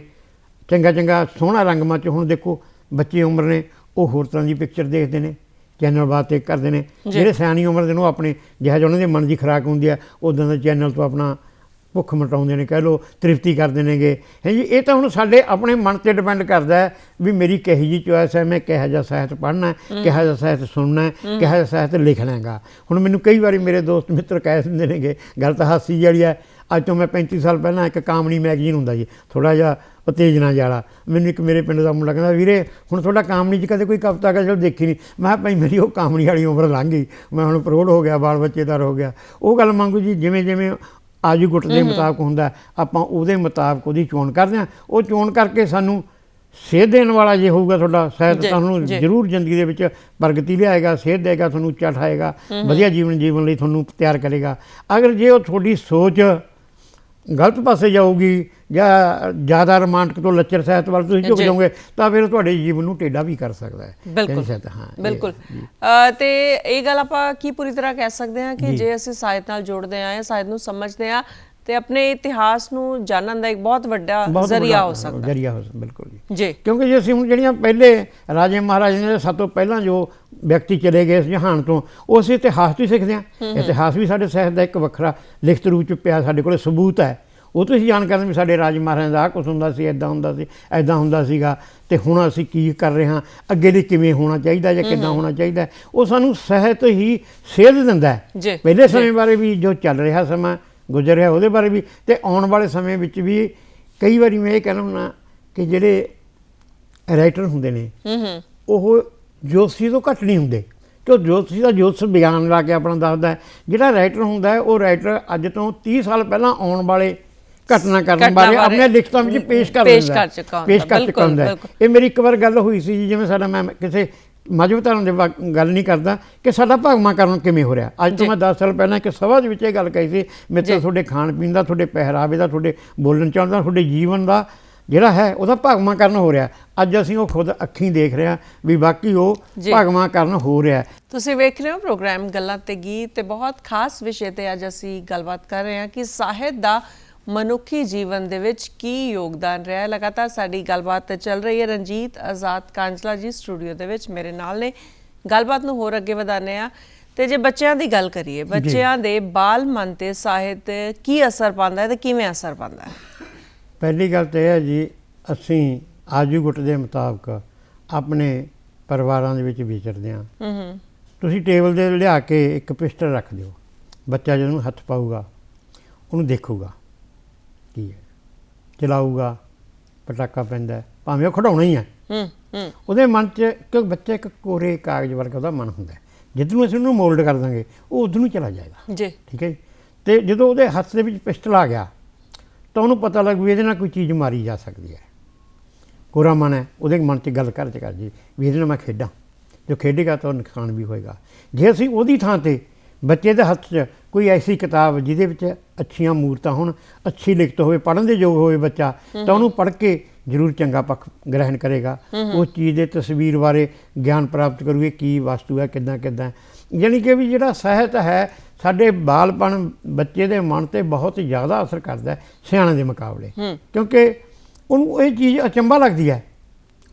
ਚੰਗਾ ਚੰਗਾ ਸੋਹਣਾ ਰੰਗਮੰਚ ਹੁਣ ਦੇਖੋ ਬੱਚੀ ਉਮਰ ਨੇ ਉਹ ਹੋਰ ਤਰ੍ਹਾਂ ਦੀ ਪਿਕਚਰ ਦੇਖਦੇ ਨੇ। ਚੈਨਲ ਬਾਤ ਕਰਦੇ ਨੇ। ਜਿਹੜੇ ਸਿਆਣੀ ਉਮਰ ਦੇ ਨੂੰ ਆਪਣੇ ਜਿਹੋ ਜਿਹੇ ਉਹਨਾਂ ਦੇ ਮਨ ਦੀ ਖੁਰਾਕ ਹੁੰਦੀ ਹੈ ਉਦਾਂ ਦਾ ਚੈਨਲ ਤੋਂ ਆਪਣਾ ਭੁੱਖ ਮਟਾਉਂਦੇ ਨੇ ਕਹਿ ਲਓ ਤ੍ਰਿਪਤੀ ਕਰਦੇ ਨੇਗੇ। ਹੈ ਜੀ ਇਹ ਤਾਂ ਹੁਣ ਸਾਡੇ ਆਪਣੇ ਮਨ ਤੇ ਡਿਪੈਂਡ ਕਰਦਾ ਵੀ ਮੇਰੀ ਕਹੀ ਜੀ ਚੋਇਸ ਹੈ ਮੈਂ ਕਿਹੋ ਜਿਹਾ ਸਾਹਿਤ ਪੜ੍ਹਨਾ ਕਿਹੋ ਜਿਹਾ ਸਾਹਿਤ ਸੁਣਨਾ ਕਿਹੋ ਜਿਹਾ ਸਾਹਿਤ ਲਿਖਣਾ ਹੈਗਾ। ਹੁਣ ਮੈਨੂੰ ਕਈ ਵਾਰੀ ਮੇਰੇ ਦੋਸਤ ਮਿੱਤਰ ਕਹਿ ਦਿੰਦੇ ਨੇਗੇ ਗੱਲ ਤਾਂ ਹਾਸੀ ਜਿਹੜੀ ਹੈ ਅੱਜ ਤੋਂ ਮੈਂ 35 ਸਾਲ ਪਹਿਲਾਂ ਇੱਕ ਕਾਮਣੀ ਮੈਗਜ਼ੀਨ ਹੁੰਦਾ ਜੀ ਥੋੜਾ ਜਿਹਾ ਉਤੇਜਨਾ ਵਾਲਾ ਮੈਨੂੰ ਇੱਕ ਮੇਰੇ ਪਿੰਡ ਦਾ ਮੁੰਡਾ ਕਹਿੰਦਾ ਵੀਰੇ ਹੁਣ ਤੁਹਾਡਾ ਕਾਮਣੀ 'ਚ ਕਦੇ ਕੋਈ ਕਵਿਤਾ ਕਾ ਚਲੋ ਦੇਖੀ ਨਹੀਂ ਮੈਂ ਭਾਈ ਮੇਰੀ ਉਹ ਕਾਮਣੀ ਵਾਲੀ ਉਮਰ ਲੰਘ ਗਈ। ਮੈਂ ਹੁਣ ਪ੍ਰੋੜ ਹੋ ਗਿਆ ਬਾਲ ਬੱਚੇਦਾਰ ਹੋ ਗਿਆ। ਉਹ ਗੱਲ ਮੰਗੂ ਜੀ ਜਿਵੇਂ ਜਿਵੇਂ ਆਜੂ ਗੁੱਟ ਦੇ ਮੁਤਾਬਕ ਹੁੰਦਾ ਆਪਾਂ ਉਹਦੇ ਮੁਤਾਬਕ ਉਹਦੀ ਚੋਣ ਕਰਦੇ ਹਾਂ। ਉਹ ਚੋਣ ਕਰਕੇ ਸਾਨੂੰ ਸੇਧ ਦੇਣ ਵਾਲਾ ਜੇ ਹੋਊਗਾ ਤੁਹਾਡਾ ਸਾਹਿਤ ਤੁਹਾਨੂੰ। ਜ਼ਰੂਰ ਜ਼ਿੰਦਗੀ ਦੇ ਵਿੱਚ ਪ੍ਰਗਤੀ ਲਿਆਏਗਾ ਸੇਧ ਦੇਗਾ ਤੁਹਾਨੂੰ ਉੱਚਾ ਉਠਾਏਗਾ ਵਧੀਆ ਜੀਵਨ ਜੀਵਨ ਲਈ ਤੁਹਾਨੂੰ ਤਿਆਰ ਕਰੇਗਾ। ਅਗਰ ਜੇ ਉਹ ਤੁਹਾਡੀ ਸੋਚ ਗਲਤ ਪਾਸੇ ਜਾਊਗੀ ਜਾਂ ਜ਼ਿਆਦਾ ਰੋਮਾਂਟਿਕ ਤੋਂ ਲੱਚਰ ਸਾਹਿਤ ਵੱਲ ਤੁਸੀਂ ਝੁਕ। ਜਾਓਗੇ ਤਾਂ ਫਿਰ ਤੁਹਾਡੇ ਜੀਵਨ ਨੂੰ ਟੇਢਾ ਵੀ ਕਰ ਸਕਦਾ ਹੈ। ਬਿਲਕੁਲ। ਹਾਂ ਬਿਲਕੁਲ। ਤੇ ਇਹ ਗੱਲ ਆਪਾਂ ਕੀ ਪੂਰੀ ਤਰ੍ਹਾਂ ਕਹਿ ਸਕਦੇ ਹਾਂ ਕਿ ਜੇ। ਅਸੀਂ ਸਾਹਿਤ ਨਾਲ ਜੁੜਦੇ ਆਂ ਜਾਂ ਸਾਹਿਤ ਨੂੰ ਸਮਝਦੇ ਆਂ ਤੇ ਆਪਣੇ ਇਤਿਹਾਸ ਨੂੰ ਜਾਣਨ ਦਾ ਇੱਕ ਬਹੁਤ ਵੱਡਾ ਜ਼ਰੀਆ ਹੋ ਸਕਦਾ ਜ਼ਰੀਆ ਹੋ ਸਕਦਾ ਬਿਲਕੁਲ ਜੀ। ਜੀ। ਕਿਉਂਕਿ ਜੇ ਅਸੀਂ ਹੁਣ ਜਿਹੜੀਆਂ ਪਹਿਲੇ ਰਾਜੇ ਮਹਾਰਾਜੇ ਨੇ ਸਭ ਤੋਂ ਪਹਿਲਾਂ ਜੋ ਵਿਅਕਤੀ ਚਲੇ ਗਏ ਇਸ ਜਹਾਨ ਤੋਂ ਉਹ ਅਸੀਂ ਇਤਿਹਾਸ ਤੋਂ ਸਿੱਖਦੇ ਹਾਂ। ਇਤਿਹਾਸ ਵੀ ਸਾਡੇ ਸਾਹਿਤ ਦਾ ਇੱਕ ਵੱਖਰਾ ਲਿਖਤ ਰੂਪ ਚ ਪਿਆ ਸਾਡੇ ਕੋਲੇ ਸਬੂਤ ਹੈ। ਉਹ ਤੋਂ ਅਸੀਂ ਜਾਣ ਕਰਦੇ ਵੀ ਸਾਡੇ ਰਾਜ ਮਹਾਰਾਜ ਦਾ ਕੁਛ ਹੁੰਦਾ ਸੀ ਐਦਾਂ ਹੁੰਦਾ ਸੀ ਐਦਾਂ ਹੁੰਦਾ ਸੀਗਾ। ਤੇ ਹੁਣ ਅਸੀਂ ਕੀ ਕਰ ਰਹੇ ਹਾਂ? ਅੱਗੇ ਲਈ ਕਿਵੇਂ ਹੋਣਾ ਚਾਹੀਦਾ ਜਾਂ ਕਿੱਦਾਂ ਹੋਣਾ ਚਾਹੀਦਾ ਉਹ ਸਾਨੂੰ ਸਾਹਿਤ ਹੀ ਸੇਧ ਦਿੰਦਾ ਹੈ। ਪਹਿਲੇ ਸਮੇਂ ਬਾਰੇ ਵੀ ਜੋ ਚੱਲ ਰਿਹਾ ਸਮਾਂ ਗੁਜ਼ਰ ਰਿਹਾ ਉਹਦੇ ਬਾਰੇ ਵੀ ਤੇ ਆਉਣ ਵਾਲੇ ਸਮੇਂ ਵਿੱਚ ਵੀ ਕਈ ਵਾਰੀ ਮੈਂ ਇਹ ਕਹਿਣਾ ਹੁੰਦਾ ਕਿ ਜਿਹੜੇ ਰਾਈਟਰ ਹੁੰਦੇ ਨੇ ਉਹ ਜੋਤਸ਼ੀ ਤੋਂ ਘੱਟ ਨਹੀਂ ਹੁੰਦੇ। ਕਿ ਉਹ ਜੋਤਸ਼ੀ ਦਾ ਜੋਤਿਸ਼ ਬਿਆਨ ਲਾ ਕੇ ਆਪਣਾ ਦੱਸਦਾ ਜਿਹੜਾ ਰਾਈਟਰ ਹੁੰਦਾ ਹੈ ਉਹ ਰਾਈਟਰ ਅੱਜ ਤੋਂ 30 ਸਾਲ ਪਹਿਲਾਂ ਆਉਣ ਵਾਲੇ ਘਟਨਾ ਕਰਨ ਬਾਰੇ ਆਪਣੇ ਲਿਖਤਾਂ ਵਿੱਚ ਪੇਸ਼ ਕਰ ਪੇਸ਼। ਕਰ ਚੁੱਕਾ ਪੇਸ਼ ਕਰ ਚੁੱਕਾ ਹੁੰਦਾ। ਇਹ ਮੇਰੀ ਇੱਕ ਵਾਰ ਗੱਲ ਹੋਈ ਸੀ ਜਿਵੇਂ ਸਾਡਾ ਮੈਂ ਕਿਸੇ ਮਜਬ ਧਰਮ ਦੇ ਗੱਲ ਨਹੀਂ ਕਰਦਾ ਕਿ ਸਾਡਾ ਭਗਮਾ ਕਰਨ ਕਿਵੇਂ ਹੋ ਰਿਹਾ। ਅੱਜ ਤੋਂ ਮੈਂ 10 ਸਾਲ ਪਹਿਲਾਂ ਇੱਕ ਸਭਾ ਦੇ ਵਿੱਚ ਇਹ ਗੱਲ ਕਹੀ ਸੀ ਮੇਰੇ ਤੋਂ ਤੁਹਾਡੇ ਖਾਣ ਪੀਣ ਦਾ ਤੁਹਾਡੇ ਪਹਿਰਾਵੇ ਦਾ ਤੁਹਾਡੇ ਬੋਲਣ ਚਾਲਣ ਦਾ ਤੁਹਾਡੇ ਜੀਵਨ ਦਾ ਜਿਹੜਾ ਹੈ ਉਹਦਾ ਭਗਮਾ ਕਰਨ ਹੋ ਰਿਹਾ। ਅੱਜ ਅਸੀਂ ਉਹ ਖੁਦ ਅੱਖੀਂ ਦੇਖ ਰਹੇ ਹਾਂ ਵੀ ਬਾਕੀ ਉਹ ਜੀ। ਭਗਮਾ ਕਰਨ ਹੋ ਰਿਹਾ ਤੁਸੀਂ ਵੇਖ ਰਹੇ ਹੋ ਪ੍ਰੋਗਰਾਮ ਗੱਲਾਂ ਤੇ ਗੀਤ ਤੇ ਬਹੁਤ ਖਾਸ ਵਿਸ਼ੇ ਤੇ ਅੱਜ ਅਸੀਂ ਗੱਲਬਾਤ ਕਰ ਰਹੇ ਹਾਂ ਕਿ ਸਾਹਿਤ ਦਾ ਮਨੁੱਖੀ ਜੀਵਨ ਦੇ ਵਿੱਚ ਕੀ ਯੋਗਦਾਨ ਰਿਹਾ। ਲਗਾਤਾਰ ਸਾਡੀ ਗੱਲਬਾਤ ਚੱਲ ਰਹੀ ਹੈ। ਰਣਜੀਤ ਆਜ਼ਾਦ ਕਾਂਜਲਾ ਜੀ ਸਟੂਡੀਓ ਦੇ ਵਿੱਚ ਮੇਰੇ ਨਾਲ ਨੇ। ਗੱਲਬਾਤ ਨੂੰ ਹੋਰ ਅੱਗੇ ਵਧਾਉਂਦੇ ਆ ਤੇ ਜੇ ਬੱਚਿਆਂ ਦੀ ਗੱਲ ਕਰੀਏ ਬੱਚਿਆਂ ਦੇ ਬਾਲ ਮਨ ਤੇ ਸਾਹਿਤ ਕੀ ਅਸਰ ਪਾਉਂਦਾ ਹੈ ਤੇ ਕਿਵੇਂ ਅਸਰ ਪਾਉਂਦਾ ਹੈ? ਪਹਿਲੀ ਗੱਲ ਤਾਂ ਇਹ ਹੈ ਜੀ ਅਸੀਂ ਆਜੂ ਗੁੱਟ ਦੇ ਮੁਤਾਬਕ ਆਪਣੇ ਪਰਿਵਾਰਾਂ ਦੇ ਵਿੱਚ ਵਿਚਰਦੇ ਹਾਂ। ਹੂੰ ਹੂੰ। ਤੁਸੀਂ ਟੇਬਲ ਦੇ ਲਿਆ ਕੇ ਇੱਕ ਪਿਸਟਲ ਰੱਖ ਦਿਓ। ਬੱਚਾ ਜਦੋਂ ਹੱਥ ਪਾਊਗਾ ਉਹਨੂੰ ਦੇਖੂਗਾ ਕੀ ਹੈ। ਚਲਾਊਗਾ ਪਟਾਕਾ ਪੈਂਦਾ ਭਾਵੇਂ ਉਹ ਖੜਾਉਣਾ ਹੀ ਹੈ। ਹੂੰ ਹੂੰ। ਉਹਦੇ ਮਨ 'ਚ ਕਿਉਂਕਿ ਬੱਚਾ ਇੱਕ ਕੋਰੇ ਕਾਗਜ਼ ਵਰਗਾ ਉਹਦਾ ਮਨ ਹੁੰਦਾ ਜਿੱਦ ਨੂੰ ਅਸੀਂ ਉਹਨੂੰ ਮੋਲਡ ਕਰ ਦਾਂਗੇ ਉਹ ਉਧਰ ਨੂੰ ਚਲਾ ਜਾਏਗਾ। ਜੀ। ਠੀਕ ਹੈ ਤੇ ਜਦੋਂ ਉਹਦੇ ਹੱਥ ਦੇ ਵਿੱਚ ਪਿਸਟਲ ਆ ਗਿਆ ਤਾਂ ਉਹਨੂੰ ਪਤਾ ਲੱਗ ਵੀ ਇਹਦੇ ਨਾਲ ਕੋਈ ਚੀਜ਼ ਮਾਰੀ ਜਾ ਸਕਦੀ ਹੈ। ਕੋਰਾ ਮਨ ਹੈ ਉਹਦੇ ਮਨ 'ਚ ਗੱਲ ਕਰ ਚ ਕਰ ਜੀ ਵੀ ਇਹਦੇ ਨਾਲ ਮੈਂ ਖੇਡਾਂ। ਜੋ ਖੇਡੇਗਾ ਤਾਂ ਨੁਕਸਾਨ ਵੀ ਹੋਏਗਾ। ਜੇ ਅਸੀਂ ਉਹਦੀ ਥਾਂ ਤੇ ਬੱਚੇ ਦੇ ਹੱਥ 'ਚ ਕੋਈ ਐਸੀ ਕਿਤਾਬ ਜਿਹਦੇ ਵਿੱਚ ਅੱਛੀਆਂ ਮੂਰਤਾਂ ਹੋਣ ਅੱਛੀ ਲਿਖਤ ਹੋਵੇ ਪੜ੍ਹਨ ਦੇ ਯੋਗ ਹੋਵੇ ਬੱਚਾ ਤਾਂ ਉਹਨੂੰ ਪੜ੍ਹ ਕੇ ਜ਼ਰੂਰ ਚੰਗਾ ਪੱਖ ਗ੍ਰਹਿਣ ਕਰੇਗਾ। ਉਸ ਚੀਜ਼ ਦੇ ਤਸਵੀਰ ਬਾਰੇ ਗਿਆਨ ਪ੍ਰਾਪਤ ਕਰੂਗੇ ਕੀ ਵਸਤੂ ਹੈ ਕਿੱਦਾਂ ਕਿੱਦਾਂ ਯਾਨੀ ਕਿ ਵੀ ਜਿਹੜਾ ਸਾਹਿਤ ਹੈ ਸਾਡੇ ਬਾਲਪਣ ਬੱਚੇ ਦੇ ਮਨ ਤੇ ਬਹੁਤ ਜ਼ਿਆਦਾ ਅਸਰ ਕਰਦਾ ਹੈ ਸਿਆਣੇ ਦੇ ਮੁਕਾਬਲੇ। ਕਿਉਂਕਿ ਉਹਨੂੰ ਇਹ ਚੀਜ਼ ਅਚੰਭਾ ਲੱਗਦੀ ਹੈ।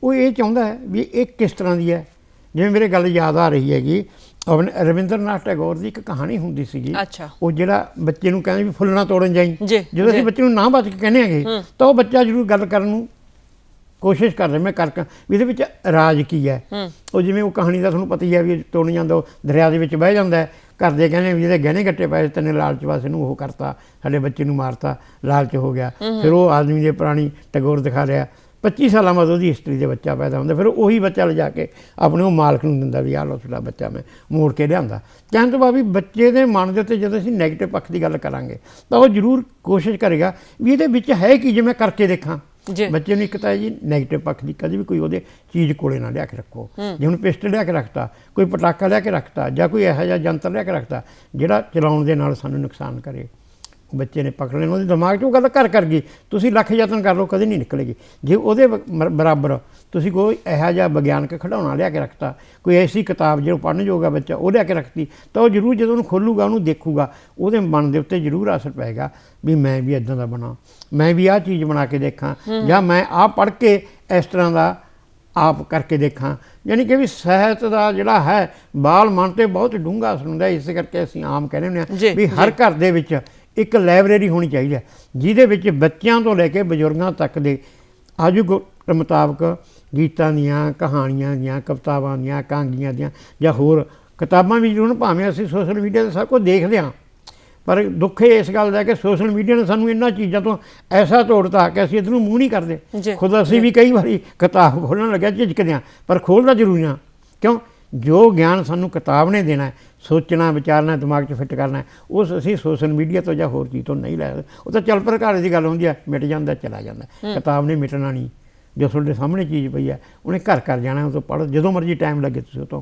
ਉਹ ਇਹ ਚਾਹੁੰਦਾ ਹੈ ਵੀ ਇਹ ਕਿਸ ਤਰ੍ਹਾਂ ਦੀ ਹੈ। ਜਿਵੇਂ ਮੇਰੇ ਗੱਲ ਯਾਦ ਆ ਰਹੀ ਹੈਗੀ ਰਵਿੰਦਰਨਾਥ ਟੈਗੋਰ ਦੀ ਇੱਕ ਕਹਾਣੀ ਹੁੰਦੀ ਸੀਗੀ। ਉਹ ਜਿਹੜਾ ਬੱਚੇ ਨੂੰ ਕਹਿੰਦੇ ਵੀ ਫੁੱਲ ਨਾ ਤੋੜਨ ਜਾਈ। ਜਦੋਂ ਅਸੀਂ। ਬੱਚੇ ਨੂੰ ਨਾ ਬਚ ਕੇ ਕਹਿੰਦੇ ਹੈਗੇ ਤਾਂ ਉਹ ਬੱਚਾ ਜ਼ਰੂਰ ਗੱਲ ਕਰਨ ਨੂੰ ਕੋਸ਼ਿਸ਼ ਕਰ ਰਿਹਾ। ਮੈਂ ਕਰ ਵੀ ਇਹਦੇ ਵਿੱਚ ਰਾਜ ਕੀ ਹੈ। ਉਹ ਜਿਵੇਂ ਉਹ ਕਹਾਣੀ ਦਾ ਤੁਹਾਨੂੰ ਪਤਾ ਹੀ ਹੈ ਵੀ ਤੋੜਨ ਜਾਂਦਾ ਉਹ ਦਰਿਆ ਦੇ ਵਿੱਚ ਬਹਿ ਜਾਂਦਾ ਘਰ ਦੇ ਕਹਿੰਦੇ ਵੀ ਇਹਦੇ ਗਹਿਣੇ ਗੱਟੇ ਪਏ ਤੈਨੇ ਲਾਲਚ ਵਾਸਤੇ ਨੂੰ ਉਹ ਕਰਤਾ ਸਾਡੇ ਬੱਚੇ ਨੂੰ ਮਾਰਤਾ ਲਾਲਚ ਹੋ ਗਿਆ। ਫਿਰ ਉਹ ਆਦਮੀ ਦੇ ਪ੍ਰਾਣੀ ਟੈਗੋਰ ਦਿਖਾ ਰਿਹਾ 25 ਸਾਲਾਂ ਬਾਅਦ ਉਹਦੀ ਹਿਸਟਰੀ ਦੇ ਬੱਚਾ ਪੈਦਾ ਹੁੰਦਾ ਫਿਰ ਉਹੀ ਬੱਚਾ ਲਿਜਾ ਕੇ ਆਪਣੇ ਉਹ ਮਾਲਕ ਨੂੰ ਦਿੰਦਾ ਵੀ ਆਹ ਲਓ ਤੁਹਾਡਾ ਬੱਚਾ ਮੈਂ ਮੋੜ ਕੇ ਲਿਆਂਦਾ। ਕਹਿਣ ਤੋਂ ਬਾਅਦ ਵੀ ਬੱਚੇ ਦੇ ਮਨ ਦੇ ਉੱਤੇ ਜਦੋਂ ਅਸੀਂ ਨੈਗੇਟਿਵ ਪੱਖ ਦੀ ਗੱਲ ਕਰਾਂਗੇ ਤਾਂ ਉਹ ਜ਼ਰੂਰ ਕੋਸ਼ਿਸ਼ ਕਰੇਗਾ ਵੀ ਇਹਦੇ ਵਿੱਚ ਹੈ ਕੀ ਜੇ ਮੈਂ ਕਰਕੇ ਦੇਖਾਂ। ਜੀ। ਬੱਚੇ ਨੂੰ ਇੱਕ ਤਾਂ ਜੀ 네ਗੇਟਿਵ ਪੱਖ ਦੀ ਕਦੇ ਵੀ ਕੋਈ ਉਹਦੇ ਚੀਜ਼ ਕੋਲੇ ਨਾ ਲਿਆ ਕੇ ਰੱਖੋ। ਜੇ ਹੁਣ ਪਿਸਟਲ ਲਿਆ ਕੇ ਰੱਖਤਾ ਕੋਈ ਪਟਾਕਾ ਲਿਆ ਕੇ ਰੱਖਤਾ ਜਾਂ ਕੋਈ ਇਹੋ ਜਿਹਾ ਯੰਤਰ ਲਿਆ ਕੇ ਰੱਖਤਾ ਜਿਹੜਾ ਚਲਾਉਣ ਦੇ ਨਾਲ ਸਾਨੂੰ ਨੁਕਸਾਨ ਕਰੇ। ਬੱਚੇ ਨੇ ਪਕੜ ਲੈਣਾ ਉਹਦੇ ਦਿਮਾਗ 'ਚ ਉਹ ਗੱਲ ਕਰ ਕਰ ਗਈ। ਤੁਸੀਂ ਲੱਖ ਯਤਨ ਕਰ ਲਓ ਕਦੇ ਨਹੀਂ ਨਿਕਲੇਗੀ। ਜੇ ਉਹਦੇ ਬਰਾਬਰ ਤੁਸੀਂ ਕੋਈ ਇਹੋ ਜਿਹਾ ਵਿਗਿਆਨਕ ਖਿਡੌਣਾ ਲਿਆ ਕੇ ਰੱਖਤਾ ਕੋਈ ਐਸੀ ਕਿਤਾਬ ਜਿਹੜਾ ਪੜ੍ਹਨ ਯੋਗਾ ਬੱਚਾ ਉਹ ਲਿਆ ਕੇ ਰੱਖਤੀ ਤਾਂ ਉਹ ਜ਼ਰੂਰ ਜਦੋਂ ਉਹਨੂੰ ਖੋਲੂਗਾ ਉਹਨੂੰ ਦੇਖੂਗਾ ਉਹਦੇ ਮਨ ਦੇ ਉੱਤੇ ਜ਼ਰੂਰ ਅਸਰ ਪਏਗਾ ਵੀ ਮੈਂ ਵੀ ਇਦਾਂ ਦਾ ਬਣਾ ਮੈਂ ਵੀ ਆਹ ਚੀਜ਼ ਬਣਾ ਕੇ ਦੇਖਾਂ ਜਾਂ ਮੈਂ ਆਹ ਪੜ੍ਹ ਕੇ ਇਸ ਤਰ੍ਹਾਂ ਦਾ ਆਪ ਕਰਕੇ ਦੇਖਾਂ। ਯਾਨੀ ਕਿ ਵੀ ਸਾਹਿਤ ਦਾ ਜਿਹੜਾ ਹੈ ਬਾਲ ਮਨ ਤੇ ਬਹੁਤ ਡੂੰਘਾ ਅਸਰ ਹੁੰਦਾ। ਇਸੇ ਕਰਕੇ ਅਸੀਂ ਆਮ ਕਹਿੰਦੇ ਹੁੰਦੇ ਹਾਂ ਵੀ ਹਰ ਘਰ ਦੇ ਵਿੱਚ ਇੱਕ ਲਾਇਬ੍ਰੇਰੀ ਹੋਣੀ ਚਾਹੀਦੀ ਹੈ ਜਿਹਦੇ ਵਿੱਚ ਬੱਚਿਆਂ ਤੋਂ ਲੈ ਕੇ ਬਜ਼ੁਰਗਾਂ ਤੱਕ ਦੇ ਆਜੂ ਮੁਤਾਬਕ ਗੀਤਾਂ ਦੀਆਂ ਕਹਾਣੀਆਂ ਦੀਆਂ ਕਵਿਤਾਵਾਂ ਦੀਆਂ ਕਾਂਗੀਆਂ ਦੀਆਂ ਜਾਂ ਹੋਰ ਕਿਤਾਬਾਂ ਵੀ ਜ਼ਰੂਰ ਭਾਵੇਂ ਅਸੀਂ ਸੋਸ਼ਲ ਮੀਡੀਆ ਤੇ ਸਭ ਕੁਝ ਦੇਖਦੇ ਹਾਂ। ਪਰ ਦੁੱਖ ਇਹ ਇਸ ਗੱਲ ਦਾ ਕਿ ਸੋਸ਼ਲ ਮੀਡੀਆ ਨੇ ਸਾਨੂੰ ਇਹਨਾਂ ਚੀਜ਼ਾਂ ਤੋਂ ਐਸਾ ਤੋੜਤਾ ਕਿ ਅਸੀਂ ਇਹਨੂੰ ਨੂੰ ਮੂੰਹ ਨਹੀਂ ਕਰਦੇ। ਖੁਦ ਅਸੀਂ ਵੀ ਕਈ ਵਾਰੀ ਕਿਤਾਬ ਖੋਲਣ ਲੱਗਿਆ ਝਿਜਕਦੇ ਹਾਂ ਪਰ ਖੋਲਦਾ ਜ਼ਰੂਰ ਹਾਂ। ਕਿਉਂ? ਜੋ ਗਿਆਨ ਸਾਨੂੰ ਕਿਤਾਬ ਨੇ ਦੇਣਾ ਹੈ, ਸੋਚਣਾ ਵਿਚਾਰਨਾ ਦਿਮਾਗ 'ਚ ਫਿੱਟ ਕਰਨਾ ਹੈ, ਉਸ ਅਸੀਂ ਸੋਸ਼ਲ ਮੀਡੀਆ ਤੋਂ ਜਾਂ ਹੋਰ ਚੀਜ਼ ਤੋਂ ਨਹੀਂ ਲੈ ਸਕਦੇ। ਉਹ ਤਾਂ ਚੱਲ ਪ੍ਰਕਾਰ ਦੀ ਗੱਲ ਹੁੰਦੀ ਹੈ ਮਿਟ ਜਾਂਦਾ ਚਲਾ ਜਾਂਦਾ। ਕਿਤਾਬ ਨੇ ਮਿਟਣਾ ਨਹੀਂ। ਜੋ ਤੁਹਾਡੇ ਸਾਹਮਣੇ ਚੀਜ਼ ਪਈ ਹੈ ਉਹਨੇ ਘਰ ਘਰ ਜਾਣਾ ਉਹ ਤੋਂ ਪੜ੍ਹ ਜਦੋਂ ਮਰਜ਼ੀ ਟਾਈਮ ਲੱਗੇ ਤੁਸੀਂ ਉਹ ਤੋਂ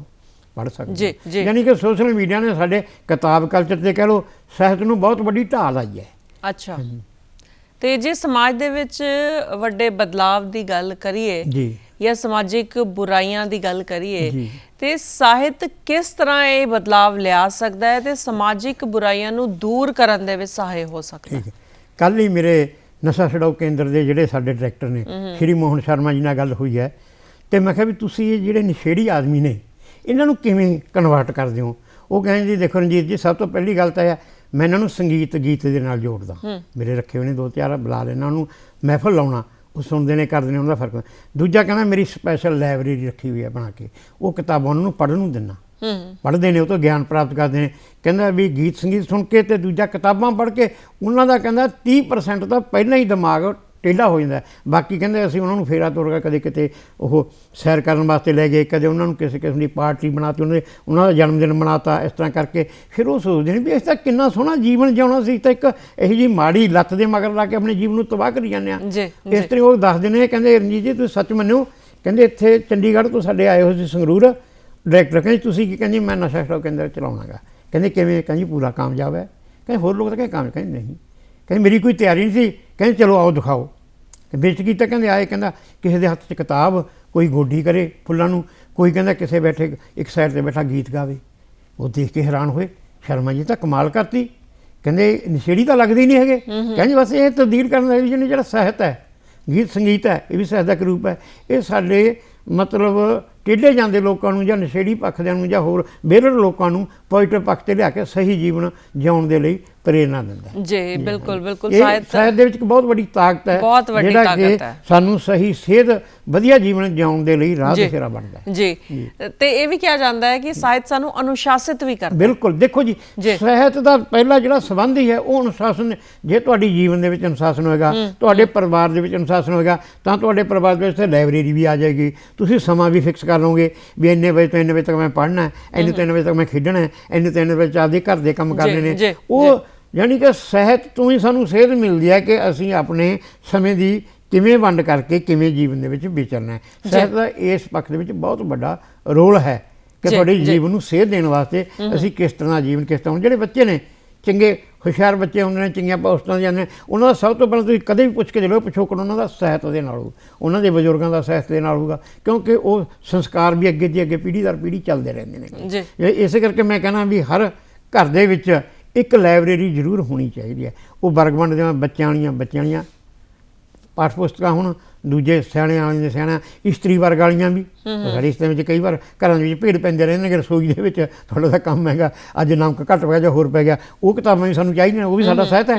ਪੜ੍ਹ ਸਕਦੇ ਜੀ, ਹੋ। ਯਾਨੀ ਕਿ ਸੋਸ਼ਲ ਮੀਡੀਆ ਨੇ ਸਾਡੇ ਕਿਤਾਬ ਕਲਚਰ ਤੇ ਕਹਿ ਲਓ ਸਾਹਿਤ ਨੂੰ ਬਹੁਤ ਵੱਡੀ ਢਾਲ ਆਈ ਹੈ। ਅੱਛਾ। ਤੇ ਜੇ ਸਮਾਜ ਦੇ ਵਿੱਚ ਵੱਡੇ ਬਦਲਾਵ ਦੀ ਗੱਲ ਕਰੀਏ ਜੀ। ਜਾਂ ਸਮਾਜਿਕ ਬੁਰਾਈਆਂ ਦੀ ਗੱਲ ਕਰੀਏ। ਤੇ ਸਾਹਿਤ ਕਿਸ ਤਰ੍ਹਾਂ ਇਹ ਬਦਲਾਵ ਲਿਆ ਸਕਦਾ ਹੈ ਤੇ ਸਮਾਜਿਕ ਬੁਰਾਈਆਂ ਨੂੰ ਦੂਰ ਕਰਨ ਦੇ ਵਿੱਚ ਸਹਾਇ ਹੋ ਸਕਦਾ ਹੈ? ਕੱਲ ਹੀ। ਮੇਰੇ ਨਸ਼ਾ ਛਡਾਊ ਕੇਂਦਰ ਦੇ ਜਿਹੜੇ ਸਾਡੇ ਡਾਇਰੈਕਟਰ ਨੇ ਸ਼੍ਰੀ ਮੋਹਨ ਸ਼ਰਮਾ ਜੀ ਨਾਲ ਗੱਲ ਹੋਈ ਹੈ ਤੇ ਮੈਂ ਕਿਹਾ ਵੀ ਤੁਸੀਂ ਇਹ ਜਿਹੜੇ ਨਸ਼ੇੜੀ ਆਦਮੀ ਨੇ ਇਹਨਾਂ ਨੂੰ ਕਿਵੇਂ ਕਨਵਰਟ ਕਰਦੇ ਹੋ? ਉਹ ਕਹਿੰਦੇ ਜੀ ਦੇਖੋ ਰਣਜੀਤ ਜੀ ਸਭ ਤੋਂ ਪਹਿਲੀ ਗੱਲ ਤਾਂ ਇਹ ਹੈ ਮੈਂ ਇਹਨਾਂ ਨੂੰ ਸੰਗੀਤ ਗੀਤ ਦੇ ਨਾਲ ਜੋੜਦਾ। ਮੇਰੇ ਰੱਖੇ ਹੋਏ ਨੇ ਦੋ ਚਾਰ ਬੁਲਾ ਲੈਣਾ ਉਹਨੂੰ ਮਹਿਫਲ ਲਾਉਣਾ। ਉਹ ਸੁਣਦੇ ਨੇ ਕਰਦੇ ਨੇ ਉਹਨਾਂ ਦਾ ਫ਼ਰਕ। ਦੂਜਾ ਕਹਿੰਦਾ ਮੇਰੀ ਸਪੈਸ਼ਲ ਲਾਇਬ੍ਰੇਰੀ ਰੱਖੀ ਹੋਈ ਹੈ ਬਣਾ ਕੇ। ਉਹ ਕਿਤਾਬਾਂ ਉਹਨਾਂ ਨੂੰ ਪੜ੍ਹਨ ਨੂੰ ਦਿੰਦਾ। ਹੂੰ। ਪੜ੍ਹਦੇ ਨੇ ਉਹ ਤੋਂ ਗਿਆਨ ਪ੍ਰਾਪਤ ਕਰਦੇ ਨੇ। ਕਹਿੰਦਾ ਵੀ ਗੀਤ ਸੰਗੀਤ ਸੁਣ ਕੇ ਤੇ ਦੂਜਾ ਕਿਤਾਬਾਂ ਪੜ੍ਹ ਕੇ ਉਹਨਾਂ ਦਾ ਕਹਿੰਦਾ 30% ਤਾਂ ਪਹਿਲਾਂ ਹੀ ਦਿਮਾਗ ਟੇਢਾ ਹੋ ਜਾਂਦਾ। ਬਾਕੀ ਕਹਿੰਦੇ ਅਸੀਂ ਉਹਨਾਂ ਨੂੰ ਫੇਰਾ ਤੋਰ ਕੇ ਕਦੇ ਕਿਤੇ ਉਹ ਸੈਰ ਕਰਨ ਵਾਸਤੇ ਲੈ ਗਏ ਕਦੇ ਉਹਨਾਂ ਨੂੰ ਕਿਸੇ ਕਿਸਮ ਦੀ ਪਾਰਟੀ ਬਣਾਤੀ ਉਹਨਾਂ ਦੇ ਉਹਨਾਂ ਦਾ ਜਨਮ ਦਿਨ ਮਨਾਤਾ ਇਸ ਤਰ੍ਹਾਂ ਕਰਕੇ। ਫਿਰ ਉਹ ਸੋਚਦੇ ਨੇ ਵੀ ਇਸ ਤਾਂ ਕਿੰਨਾ ਸੋਹਣਾ ਜੀਵਨ ਜਿਉਣਾ ਸੀ ਤਾਂ ਇੱਕ ਇਹੋ ਜੀ ਮਾੜੀ ਲੱਤ ਦੇ ਮਗਰ ਲਾ ਕੇ ਆਪਣੇ ਜੀਵਨ ਨੂੰ ਤਬਾਹ ਕਰੀ ਜਾਂਦੇ ਆ ਇਸ ਤਰ੍ਹਾਂ ਉਹ ਦੱਸਦੇ ਨੇ ਕਹਿੰਦੇ ਰਣਜੀਤ ਜੀ ਤੁਸੀਂ ਸੱਚ ਮੰਨਿਓ ਕਹਿੰਦੇ ਇੱਥੇ ਚੰਡੀਗੜ੍ਹ ਤੋਂ ਸਾਡੇ ਆਏ ਹੋਏ ਸੀ ਸੰਗਰੂਰ। ਡਾਇਰੈਕਟਰ ਕਹਿੰਦੇ ਤੁਸੀਂ ਕੀ ਕਹਿੰਦੇ ਮੈਂ ਨਸ਼ਾ ਛਡਾਓ ਕੇਂਦਰ ਚਲਾਉਣਾਗਾ? ਕਹਿੰਦੇ ਕਿਵੇਂ? ਕਹਿੰਦੀ ਪੂਰਾ ਕਾਮਯਾਬ ਹੈ। ਕਹਿੰਦੇ ਹੋਰ ਲੋਕ ਤਾਂ ਕਹਿੰਦੇ ਕਾਮ ਕਹਿੰਦੇ ਨਹੀਂ। ਕਹਿੰਦੇ ਮੇਰੀ ਕੋਈ ਤਿਆਰੀ ਨਹੀਂ ਸੀ। ਕਹਿੰਦੇ ਚਲੋ ਆਓ ਦਿਖਾਓ। ਤੇ ਵਿੱਚ ਕੀਤਾ ਕਹਿੰਦੇ ਆਏ ਕਹਿੰਦਾ ਕਿਸੇ ਦੇ ਹੱਥ 'ਚ ਕਿਤਾਬ ਕੋਈ ਗੋਡੀ ਕਰੇ ਫੁੱਲਾਂ ਨੂੰ ਕੋਈ ਕਹਿੰਦਾ ਕਿਸੇ ਬੈਠੇ ਇੱਕ ਸਾਈਡ ਤੇ ਬੈਠਾ ਗੀਤ ਗਾਵੇ। ਉਹ ਦੇਖ ਕੇ ਹੈਰਾਨ ਹੋਏ ਸ਼ਰਮਾ ਜੀ ਤਾਂ ਕਮਾਲ ਕਰਤੀ। ਕਹਿੰਦੇ ਨਸ਼ੇੜੀ ਤਾਂ ਲੱਗਦੇ ਹੀ ਨਹੀਂ ਹੈਗੇ। ਕਹਿੰਦੇ ਬਸ ਇਹ ਤਬਦੀਲ ਕਰਨ ਦਾ ਜਿਹੜਾ ਸਾਹਿਤ ਹੈ ਗੀਤ ਸੰਗੀਤ ਹੈ ਇਹ ਵੀ ਸਾਹਿਤ ਦਾ ਰੂਪ ਹੈ। ਇਹ ਸਾਡੇ ਮਤਲਬ ਟੇਢੇ ਜਾਂਦੇ ਲੋਕਾਂ ਨੂੰ ਜਾਂ ਨਸ਼ੇੜੀ ਪੱਖ ਦਿਆਂ ਨੂੰ ਜਾਂ ਹੋਰ ਬੇਰੜ ਲੋਕਾਂ ਨੂੰ ਪੋਜ਼ਿਟਿਵ ਪੱਖ ਤੇ ਲਿਆ ਕੇ ਸਹੀ ਜੀਵਨ ਜਿਉਣ ਦੇ ਲਈ ਪ੍ਰੇਰਣਾ ਦਿੰਦਾ ਹੈ ਜੀ ਬਿਲਕੁਲ ਬਿਲਕੁਲ ਸਾਹਿਤ ਸਾਹਿਤ ਦੇ ਵਿੱਚ ਇੱਕ ਬਹੁਤ ਵੱਡੀ ਤਾਕਤ ਹੈ ਬਹੁਤ ਵੱਡੀ ਤਾਕਤ ਹੈ। ਸਾਨੂੰ ਸਹੀ ਸਿਹਤ ਵਧੀਆ ਜੀਵਨ ਜਿਉਣ ਦੇ ਲਈ ਰਾਹ ਜੀ। ਦੇ ਫੇਰਾ ਬਣਦਾ ਹੈ ਜੀ ਤੇ ਇਹ ਵੀ ਕਿਹਾ ਜਾਂਦਾ ਹੈ ਕਿ ਸਾਹਿਤ ਸਾਨੂੰ ਅਨੁਸ਼ਾਸਿਤ ਵੀ ਕਰਦਾ ਬਿਲਕੁਲ ਦੇਖੋ ਜੀ। ਸਿਹਤ ਦਾ ਪਹਿਲਾ ਜਿਹੜਾ ਸੰਬੰਧ ਹੀ ਹੈ ਉਹ ਅਨੁਸ਼ਾਸਨ। ਜੇ ਤੁਹਾਡੀ ਜੀਵਨ ਦੇ ਵਿੱਚ ਅਨੁਸ਼ਾਸਨ ਹੋਏਗਾ ਤੁਹਾਡੇ ਪਰਿਵਾਰ ਦੇ ਵਿੱਚ ਅਨੁਸ਼ਾਸਨ ਹੋਏਗਾ ਤਾਂ ਤੁਹਾਡੇ ਪਰਿਵਾਰ ਦੇ ਵਿੱਚ ਤੇ ਲਾਇਬ੍ਰੇਰੀ ਵੀ ਆ ਜਾਏਗੀ ਤੁਸੀਂ ਸਮਾਂ ਵੀ ਫਿਕਸ ਕਰ ਲਓਗੇ ਵੀ ਇੰਨੇ ਵਜੇ ਤੋਂ ਇੰਨੇ ਵਜੇ ਤੱਕ ਮੈਂ ਪੜ੍ਹਨਾ ਹੈ ਇੰਨੇ ਤੋਂ ਇੰਨੇ ਵਜੇ ਤੱਕ ਮੈਂ ਖੇਡਣਾ ਹੈ ਇੰਨੇ ਤੋਂ ਇੰਨੇ ਵਜੇ ਤੱਕ ਆਪਦੇ ਘਰ ਦੇ ਕੰਮ ਕਰਨੇ ਨੇ। ਉਹ ਯਾਨੀ ਕਿ ਸਿਹਤ ਤੋਂ ਹੀ ਸਾਨੂੰ ਸੇਧ ਮਿਲਦੀ ਹੈ ਕਿ ਅਸੀਂ ਆਪਣੇ ਸਮੇਂ ਦੀ ਕਿਵੇਂ ਵੰਡ ਕਰਕੇ ਕਿਵੇਂ ਜੀਵਨ ਦੇ ਵਿੱਚ ਵਿਚਰਨਾ ਹੈ। ਸਿਹਤ ਦਾ ਇਸ ਪੱਖ ਦੇ ਵਿੱਚ ਬਹੁਤ ਵੱਡਾ ਰੋਲ ਹੈ ਕਿ ਤੁਹਾਡੇ। ਜੀਵਨ ਨੂੰ ਸੇਧ ਦੇਣ ਵਾਸਤੇ ਅਸੀਂ ਕਿਸ ਤਰ੍ਹਾਂ ਜੀਵਨ ਕਿਸ ਤਰ੍ਹਾਂ ਜਿਹੜੇ ਬੱਚੇ ਨੇ ਚੰਗੇ ਹੁਸ਼ਿਆਰ ਬੱਚੇ ਹੁੰਦੇ ਨੇ ਚੰਗੀਆਂ ਪੋਸਟਾਂ ਜਾਂਦੇ ਨੇ। ਉਹਨਾਂ ਦਾ ਸਭ ਤੋਂ ਪਹਿਲਾਂ ਤੁਸੀਂ ਕਦੇ ਵੀ ਪੁੱਛ ਕੇ ਦੇਖੋ ਪਿਛੋਕੜ ਉਹਨਾਂ ਦਾ ਸਾਹਿਤ ਦੇ ਨਾਲ ਹੋਊ। ਉਹਨਾਂ ਦੇ ਬਜ਼ੁਰਗਾਂ ਦਾ ਸਾਹਿਤ ਦੇ ਨਾਲ ਹੋਊਗਾ ਕਿਉਂਕਿ ਉਹ ਸੰਸਕਾਰ ਵੀ ਅੱਗੇ ਦੀ ਅੱਗੇ ਪੀੜ੍ਹੀ ਦਰ ਪੀੜ੍ਹੀ ਚੱਲਦੇ ਰਹਿੰਦੇ ਨੇ। ਇਸੇ ਕਰਕੇ ਮੈਂ ਕਹਿੰਦਾ ਵੀ ਹਰ ਘਰ ਦੇ ਵਿੱਚ ਇੱਕ ਲਾਇਬ੍ਰੇਰੀ ਜ਼ਰੂਰ ਹੋਣੀ ਚਾਹੀਦੀ ਹੈ। ਉਹ ਵਰਗਵੰਡ ਦੀਆਂ ਬੱਚਿਆਂ ਵਾਲੀਆਂ ਬੱਚਿਆਂ ਵਾਲੀਆਂ ਪਾਠ ਪੁਸਤਕਾਂ ਹੁਣ ਦੂਜੇ ਸਿਆਣੇ ਵਾਲਿਆਂ ਦੇ ਸਿਆਣਾ ਇਸਤਰੀ ਵਰਗ ਵਾਲੀਆਂ ਵੀ। ਸਾਡੇ ਇਸ ਦੇ ਵਿੱਚ ਕਈ ਵਾਰ ਘਰਾਂ ਦੇ ਵਿੱਚ ਭੀੜ ਪੈਂਦੇ ਰਹਿੰਦੇ ਨੇ ਰਸੋਈ ਦੇ ਵਿੱਚ। ਤੁਹਾਡਾ ਤਾਂ ਕੰਮ ਹੈਗਾ ਅੱਜ ਨਮਕ ਘੱਟ ਪੈ ਗਿਆ ਜਾਂ ਹੋਰ ਪੈ ਗਿਆ। ਉਹ ਕਿਤਾਬਾਂ ਵੀ ਸਾਨੂੰ ਚਾਹੀਦੀਆਂ ਨੇ ਉਹ ਵੀ ਸਾਡਾ ਸਾਹਿਤ ਹੈ।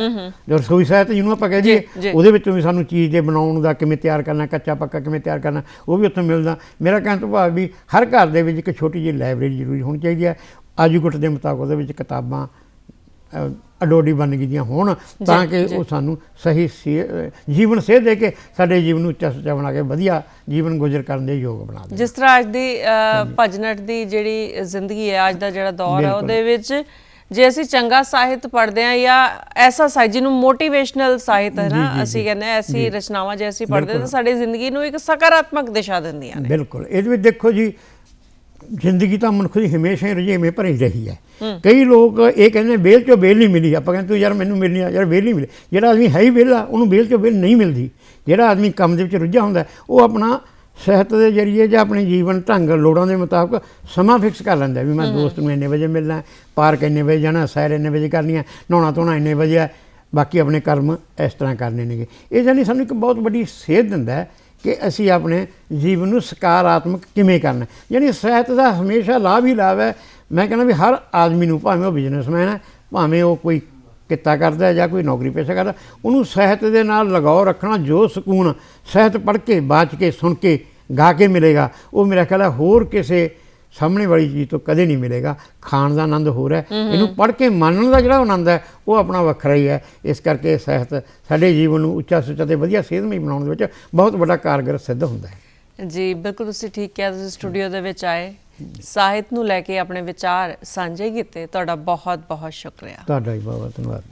ਜੋ ਰਸੋਈ ਸਾਹਿਤ ਜਿਹਨੂੰ ਆਪਾਂ ਕਹਿ ਜੀ, ਦਈਏ। ਉਹਦੇ ਵਿੱਚੋਂ ਵੀ ਸਾਨੂੰ ਚੀਜ਼ ਦੇ ਬਣਾਉਣ ਦਾ ਕਿਵੇਂ ਤਿਆਰ ਕਰਨਾ ਕੱਚਾ ਪੱਕਾ ਕਿਵੇਂ ਤਿਆਰ ਕਰਨਾ ਉਹ ਵੀ ਉੱਥੋਂ ਮਿਲਦਾ। ਮੇਰਾ ਕਹਿਣ ਤੋਂ ਭਾਵ ਵੀ ਹਰ ਘਰ ਦੇ ਵਿੱਚ ਇੱਕ ਛੋਟੀ ਜਿਹੀ ਲਾਇਬ੍ਰੇਰੀ ਜ਼ਰੂਰੀ ਹੋਣੀ ਚਾਹੀਦੀ ਹੈ। ਆਜੂਕਟ ਦੇ ਮੁਤਾਬਕ ਉਹਦੇ ਵਿੱਚ ਕਿਤਾਬਾਂ ਅਡੋਡੀ ਬਣ ਗਈਆਂ ਹੋਣ ਤਾਂ ਕਿ ਉਹ ਸਾਨੂੰ ਸਹੀ ਜੀਵਨ ਸੇਧ ਦੇ ਕੇ ਸਾਡੇ ਜੀਵਨ ਨੂੰ ਉੱਚਾ ਸੁੱਚਾ ਬਣਾ ਕੇ ਵਧੀਆ ਜੀਵਨ ਗੁਜ਼ਰ ਕਰਨ ਦੇ ਯੋਗ ਬਣਾ ਦੇ ਜਿਸ ਤਰ੍ਹਾਂ ਅੱਜ ਦੀ ਭਜਨਟ ਦੀ ਜਿਹੜੀ ਜ਼ਿੰਦਗੀ ਹੈ ਅੱਜ ਦਾ ਜਿਹੜਾ ਦੌਰ ਹੈ। ਉਹਦੇ ਵਿੱਚ ਜੇ ਅਸੀਂ ਚੰਗਾ ਸਾਹਿਤ ਪੜ੍ਹਦੇ ਹਾਂ ਜਾਂ ਐਸਾ ਸਾਹਿਤ ਜਿਹਨੂੰ ਮੋਟੀਵੇਸ਼ਨਲ ਸਾਹਿਤ ਹੈ ਨਾ ਅਸੀਂ ਕਹਿੰਦੇ ਹਾਂ ਐਸੀ ਰਚਨਾਵਾਂ ਜੇ ਅਸੀਂ ਪੜ੍ਹਦੇ ਤਾਂ ਸਾਡੀ ਜ਼ਿੰਦਗੀ ਨੂੰ ਇੱਕ ਸਕਾਰਾਤਮਕ ਦਿਸ਼ਾ ਦਿੰਦੀਆਂ ਨੇ। ਬਿਲਕੁਲ। ਇਹਦੇ ਵਿੱਚ ਦੇਖੋ ਜੀ ਜ਼ਿੰਦਗੀ ਤਾਂ ਮਨੁੱਖ ਦੀ ਹਮੇਸ਼ਾ ਹੀ ਰਜੇਵੇਂ ਭਰੀ ਰਹੀ ਹੈ। ਕਈ ਲੋਕ ਇਹ ਕਹਿੰਦੇ ਬੇਲ ਚੋਂ ਬੇਲ ਨਹੀਂ ਮਿਲੀ। ਆਪਾਂ ਕਹਿੰਦੇ ਤੂੰ ਯਾਰ ਮੈਨੂੰ ਮਿਲਣੀ ਆ ਯਾਰ ਬੇਲ ਨਹੀਂ ਮਿਲੀ। ਜਿਹੜਾ ਆਦਮੀ ਹੈ ਹੀ ਵਿਹਲਾ ਉਹਨੂੰ ਬੇਲ ਚੋਂ ਬੇਲ ਨਹੀਂ ਮਿਲਦੀ। ਜਿਹੜਾ ਆਦਮੀ ਕੰਮ ਦੇ ਵਿੱਚ ਰੁੱਝਾ ਹੁੰਦਾ ਉਹ ਆਪਣਾ ਸਿਹਤ ਦੇ ਜਰੀਏ ਜਾਂ ਆਪਣੇ ਜੀਵਨ ਢੰਗ ਲੋੜਾਂ ਦੇ ਮੁਤਾਬਕ ਸਮਾਂ ਫਿਕਸ ਕਰ ਲੈਂਦਾ ਵੀ ਮੈਂ ਦੋਸਤ ਨੂੰ ਇੰਨੇ ਵਜੇ ਮਿਲਣਾ ਪਾਰਕ ਇੰਨੇ ਵਜੇ ਜਾਣਾ ਸੈਰ ਇੰਨੇ ਵਜੇ ਕਰਨੀ ਹੈ ਨਹਾਉਣਾ ਧੋਣਾ ਇੰਨੇ ਵਜੇ ਹੈ ਬਾਕੀ ਆਪਣੇ ਕਰਮ ਇਸ ਤਰ੍ਹਾਂ ਕਰਨੇ ਨੇਗੇ। ਇਹ ਜਾਨੀ ਸਾਨੂੰ ਇੱਕ ਬਹੁਤ ਵੱਡੀ ਸੇਧ ਦਿੰਦਾ ਹੈ ਕਿ ਅਸੀਂ ਆਪਣੇ ਜੀਵਨ ਨੂੰ ਸਕਾਰਾਤਮਕ ਕਿਵੇਂ ਕਰਨਾ ਹੈ। ਯਾਨੀ ਸਿਹਤ ਦਾ ਹਮੇਸ਼ਾ ਲਾਭ ਹੀ ਲਾਭ ਹੈ ਮੈਂ ਕਹਿੰਦਾ ਵੀ ਹਰ ਆਦਮੀ ਨੂੰ, ਭਾਵੇਂ ਉਹ ਬਿਜ਼ਨਸਮੈਨ ਹੈ, ਭਾਵੇਂ ਉਹ ਕੋਈ ਕਿੱਤਾ ਕਰਦਾ ਜਾਂ ਕੋਈ ਨੌਕਰੀ ਪੇਸ਼ਾ ਕਰਦਾ, ਉਹਨੂੰ ਸਿਹਤ ਦੇ ਨਾਲ ਲਗਾਓ ਰੱਖਣਾ ਜੋ ਸਕੂਨ, ਸਿਹਤ ਪੜ੍ਹ ਕੇ, ਬਾਚ ਕੇ, ਸੁਣ ਕੇ, ਗਾ ਕੇ ਮਿਲੇਗਾ ਉਹ ਮੇਰਾ ਖਿਆਲ ਹੈ ਹੋਰ ਕਿਸੇ ਸਾਹਮਣੇ ਵਾਲੀ ਚੀਜ਼ ਤੋਂ ਕਦੇ ਨਹੀਂ ਮਿਲੇਗਾ। ਖਾਣ ਦਾ ਆਨੰਦ ਹੋਰ ਹੈ। ਇਹਨੂੰ ਪੜ੍ਹ ਕੇ ਮੰਨਣ ਦਾ ਜਿਹੜਾ ਆਨੰਦ ਹੈ ਉਹ ਆਪਣਾ ਵੱਖਰਾ ਹੀ ਹੈ। ਇਸ ਕਰਕੇ ਸਿਹਤ ਸਾਡੇ ਜੀਵਨ ਨੂੰ ਉੱਚਾ ਸੁੱਚਾ ਤੇ ਵਧੀਆ ਸਿਹਤਮਈ ਬਣਾਉਣ ਦੇ ਵਿੱਚ ਬਹੁਤ ਵੱਡਾ ਕਾਰਗਰ ਸਿੱਧ ਹੁੰਦਾ ਹੈ। ਜੀ ਬਿਲਕੁਲ ਤੁਸੀਂ ਠੀਕ ਕਿਹਾ ਤੁਸੀਂ ਸਟੂਡੀਓ ਦੇ ਵਿੱਚ ਆਏ। ਸਾਹਿਤ ਨੂੰ ਲੈ ਕੇ ਆਪਣੇ ਵਿਚਾਰ ਸਾਂਝੇ ਕੀਤੇ। ਤੁਹਾਡਾ ਬਹੁਤ ਬਹੁਤ ਸ਼ੁਕਰੀਆ। ਤੁਹਾਡਾ ਹੀ ਬਹੁਤ ਬਹੁਤ ਧੰਨਵਾਦ।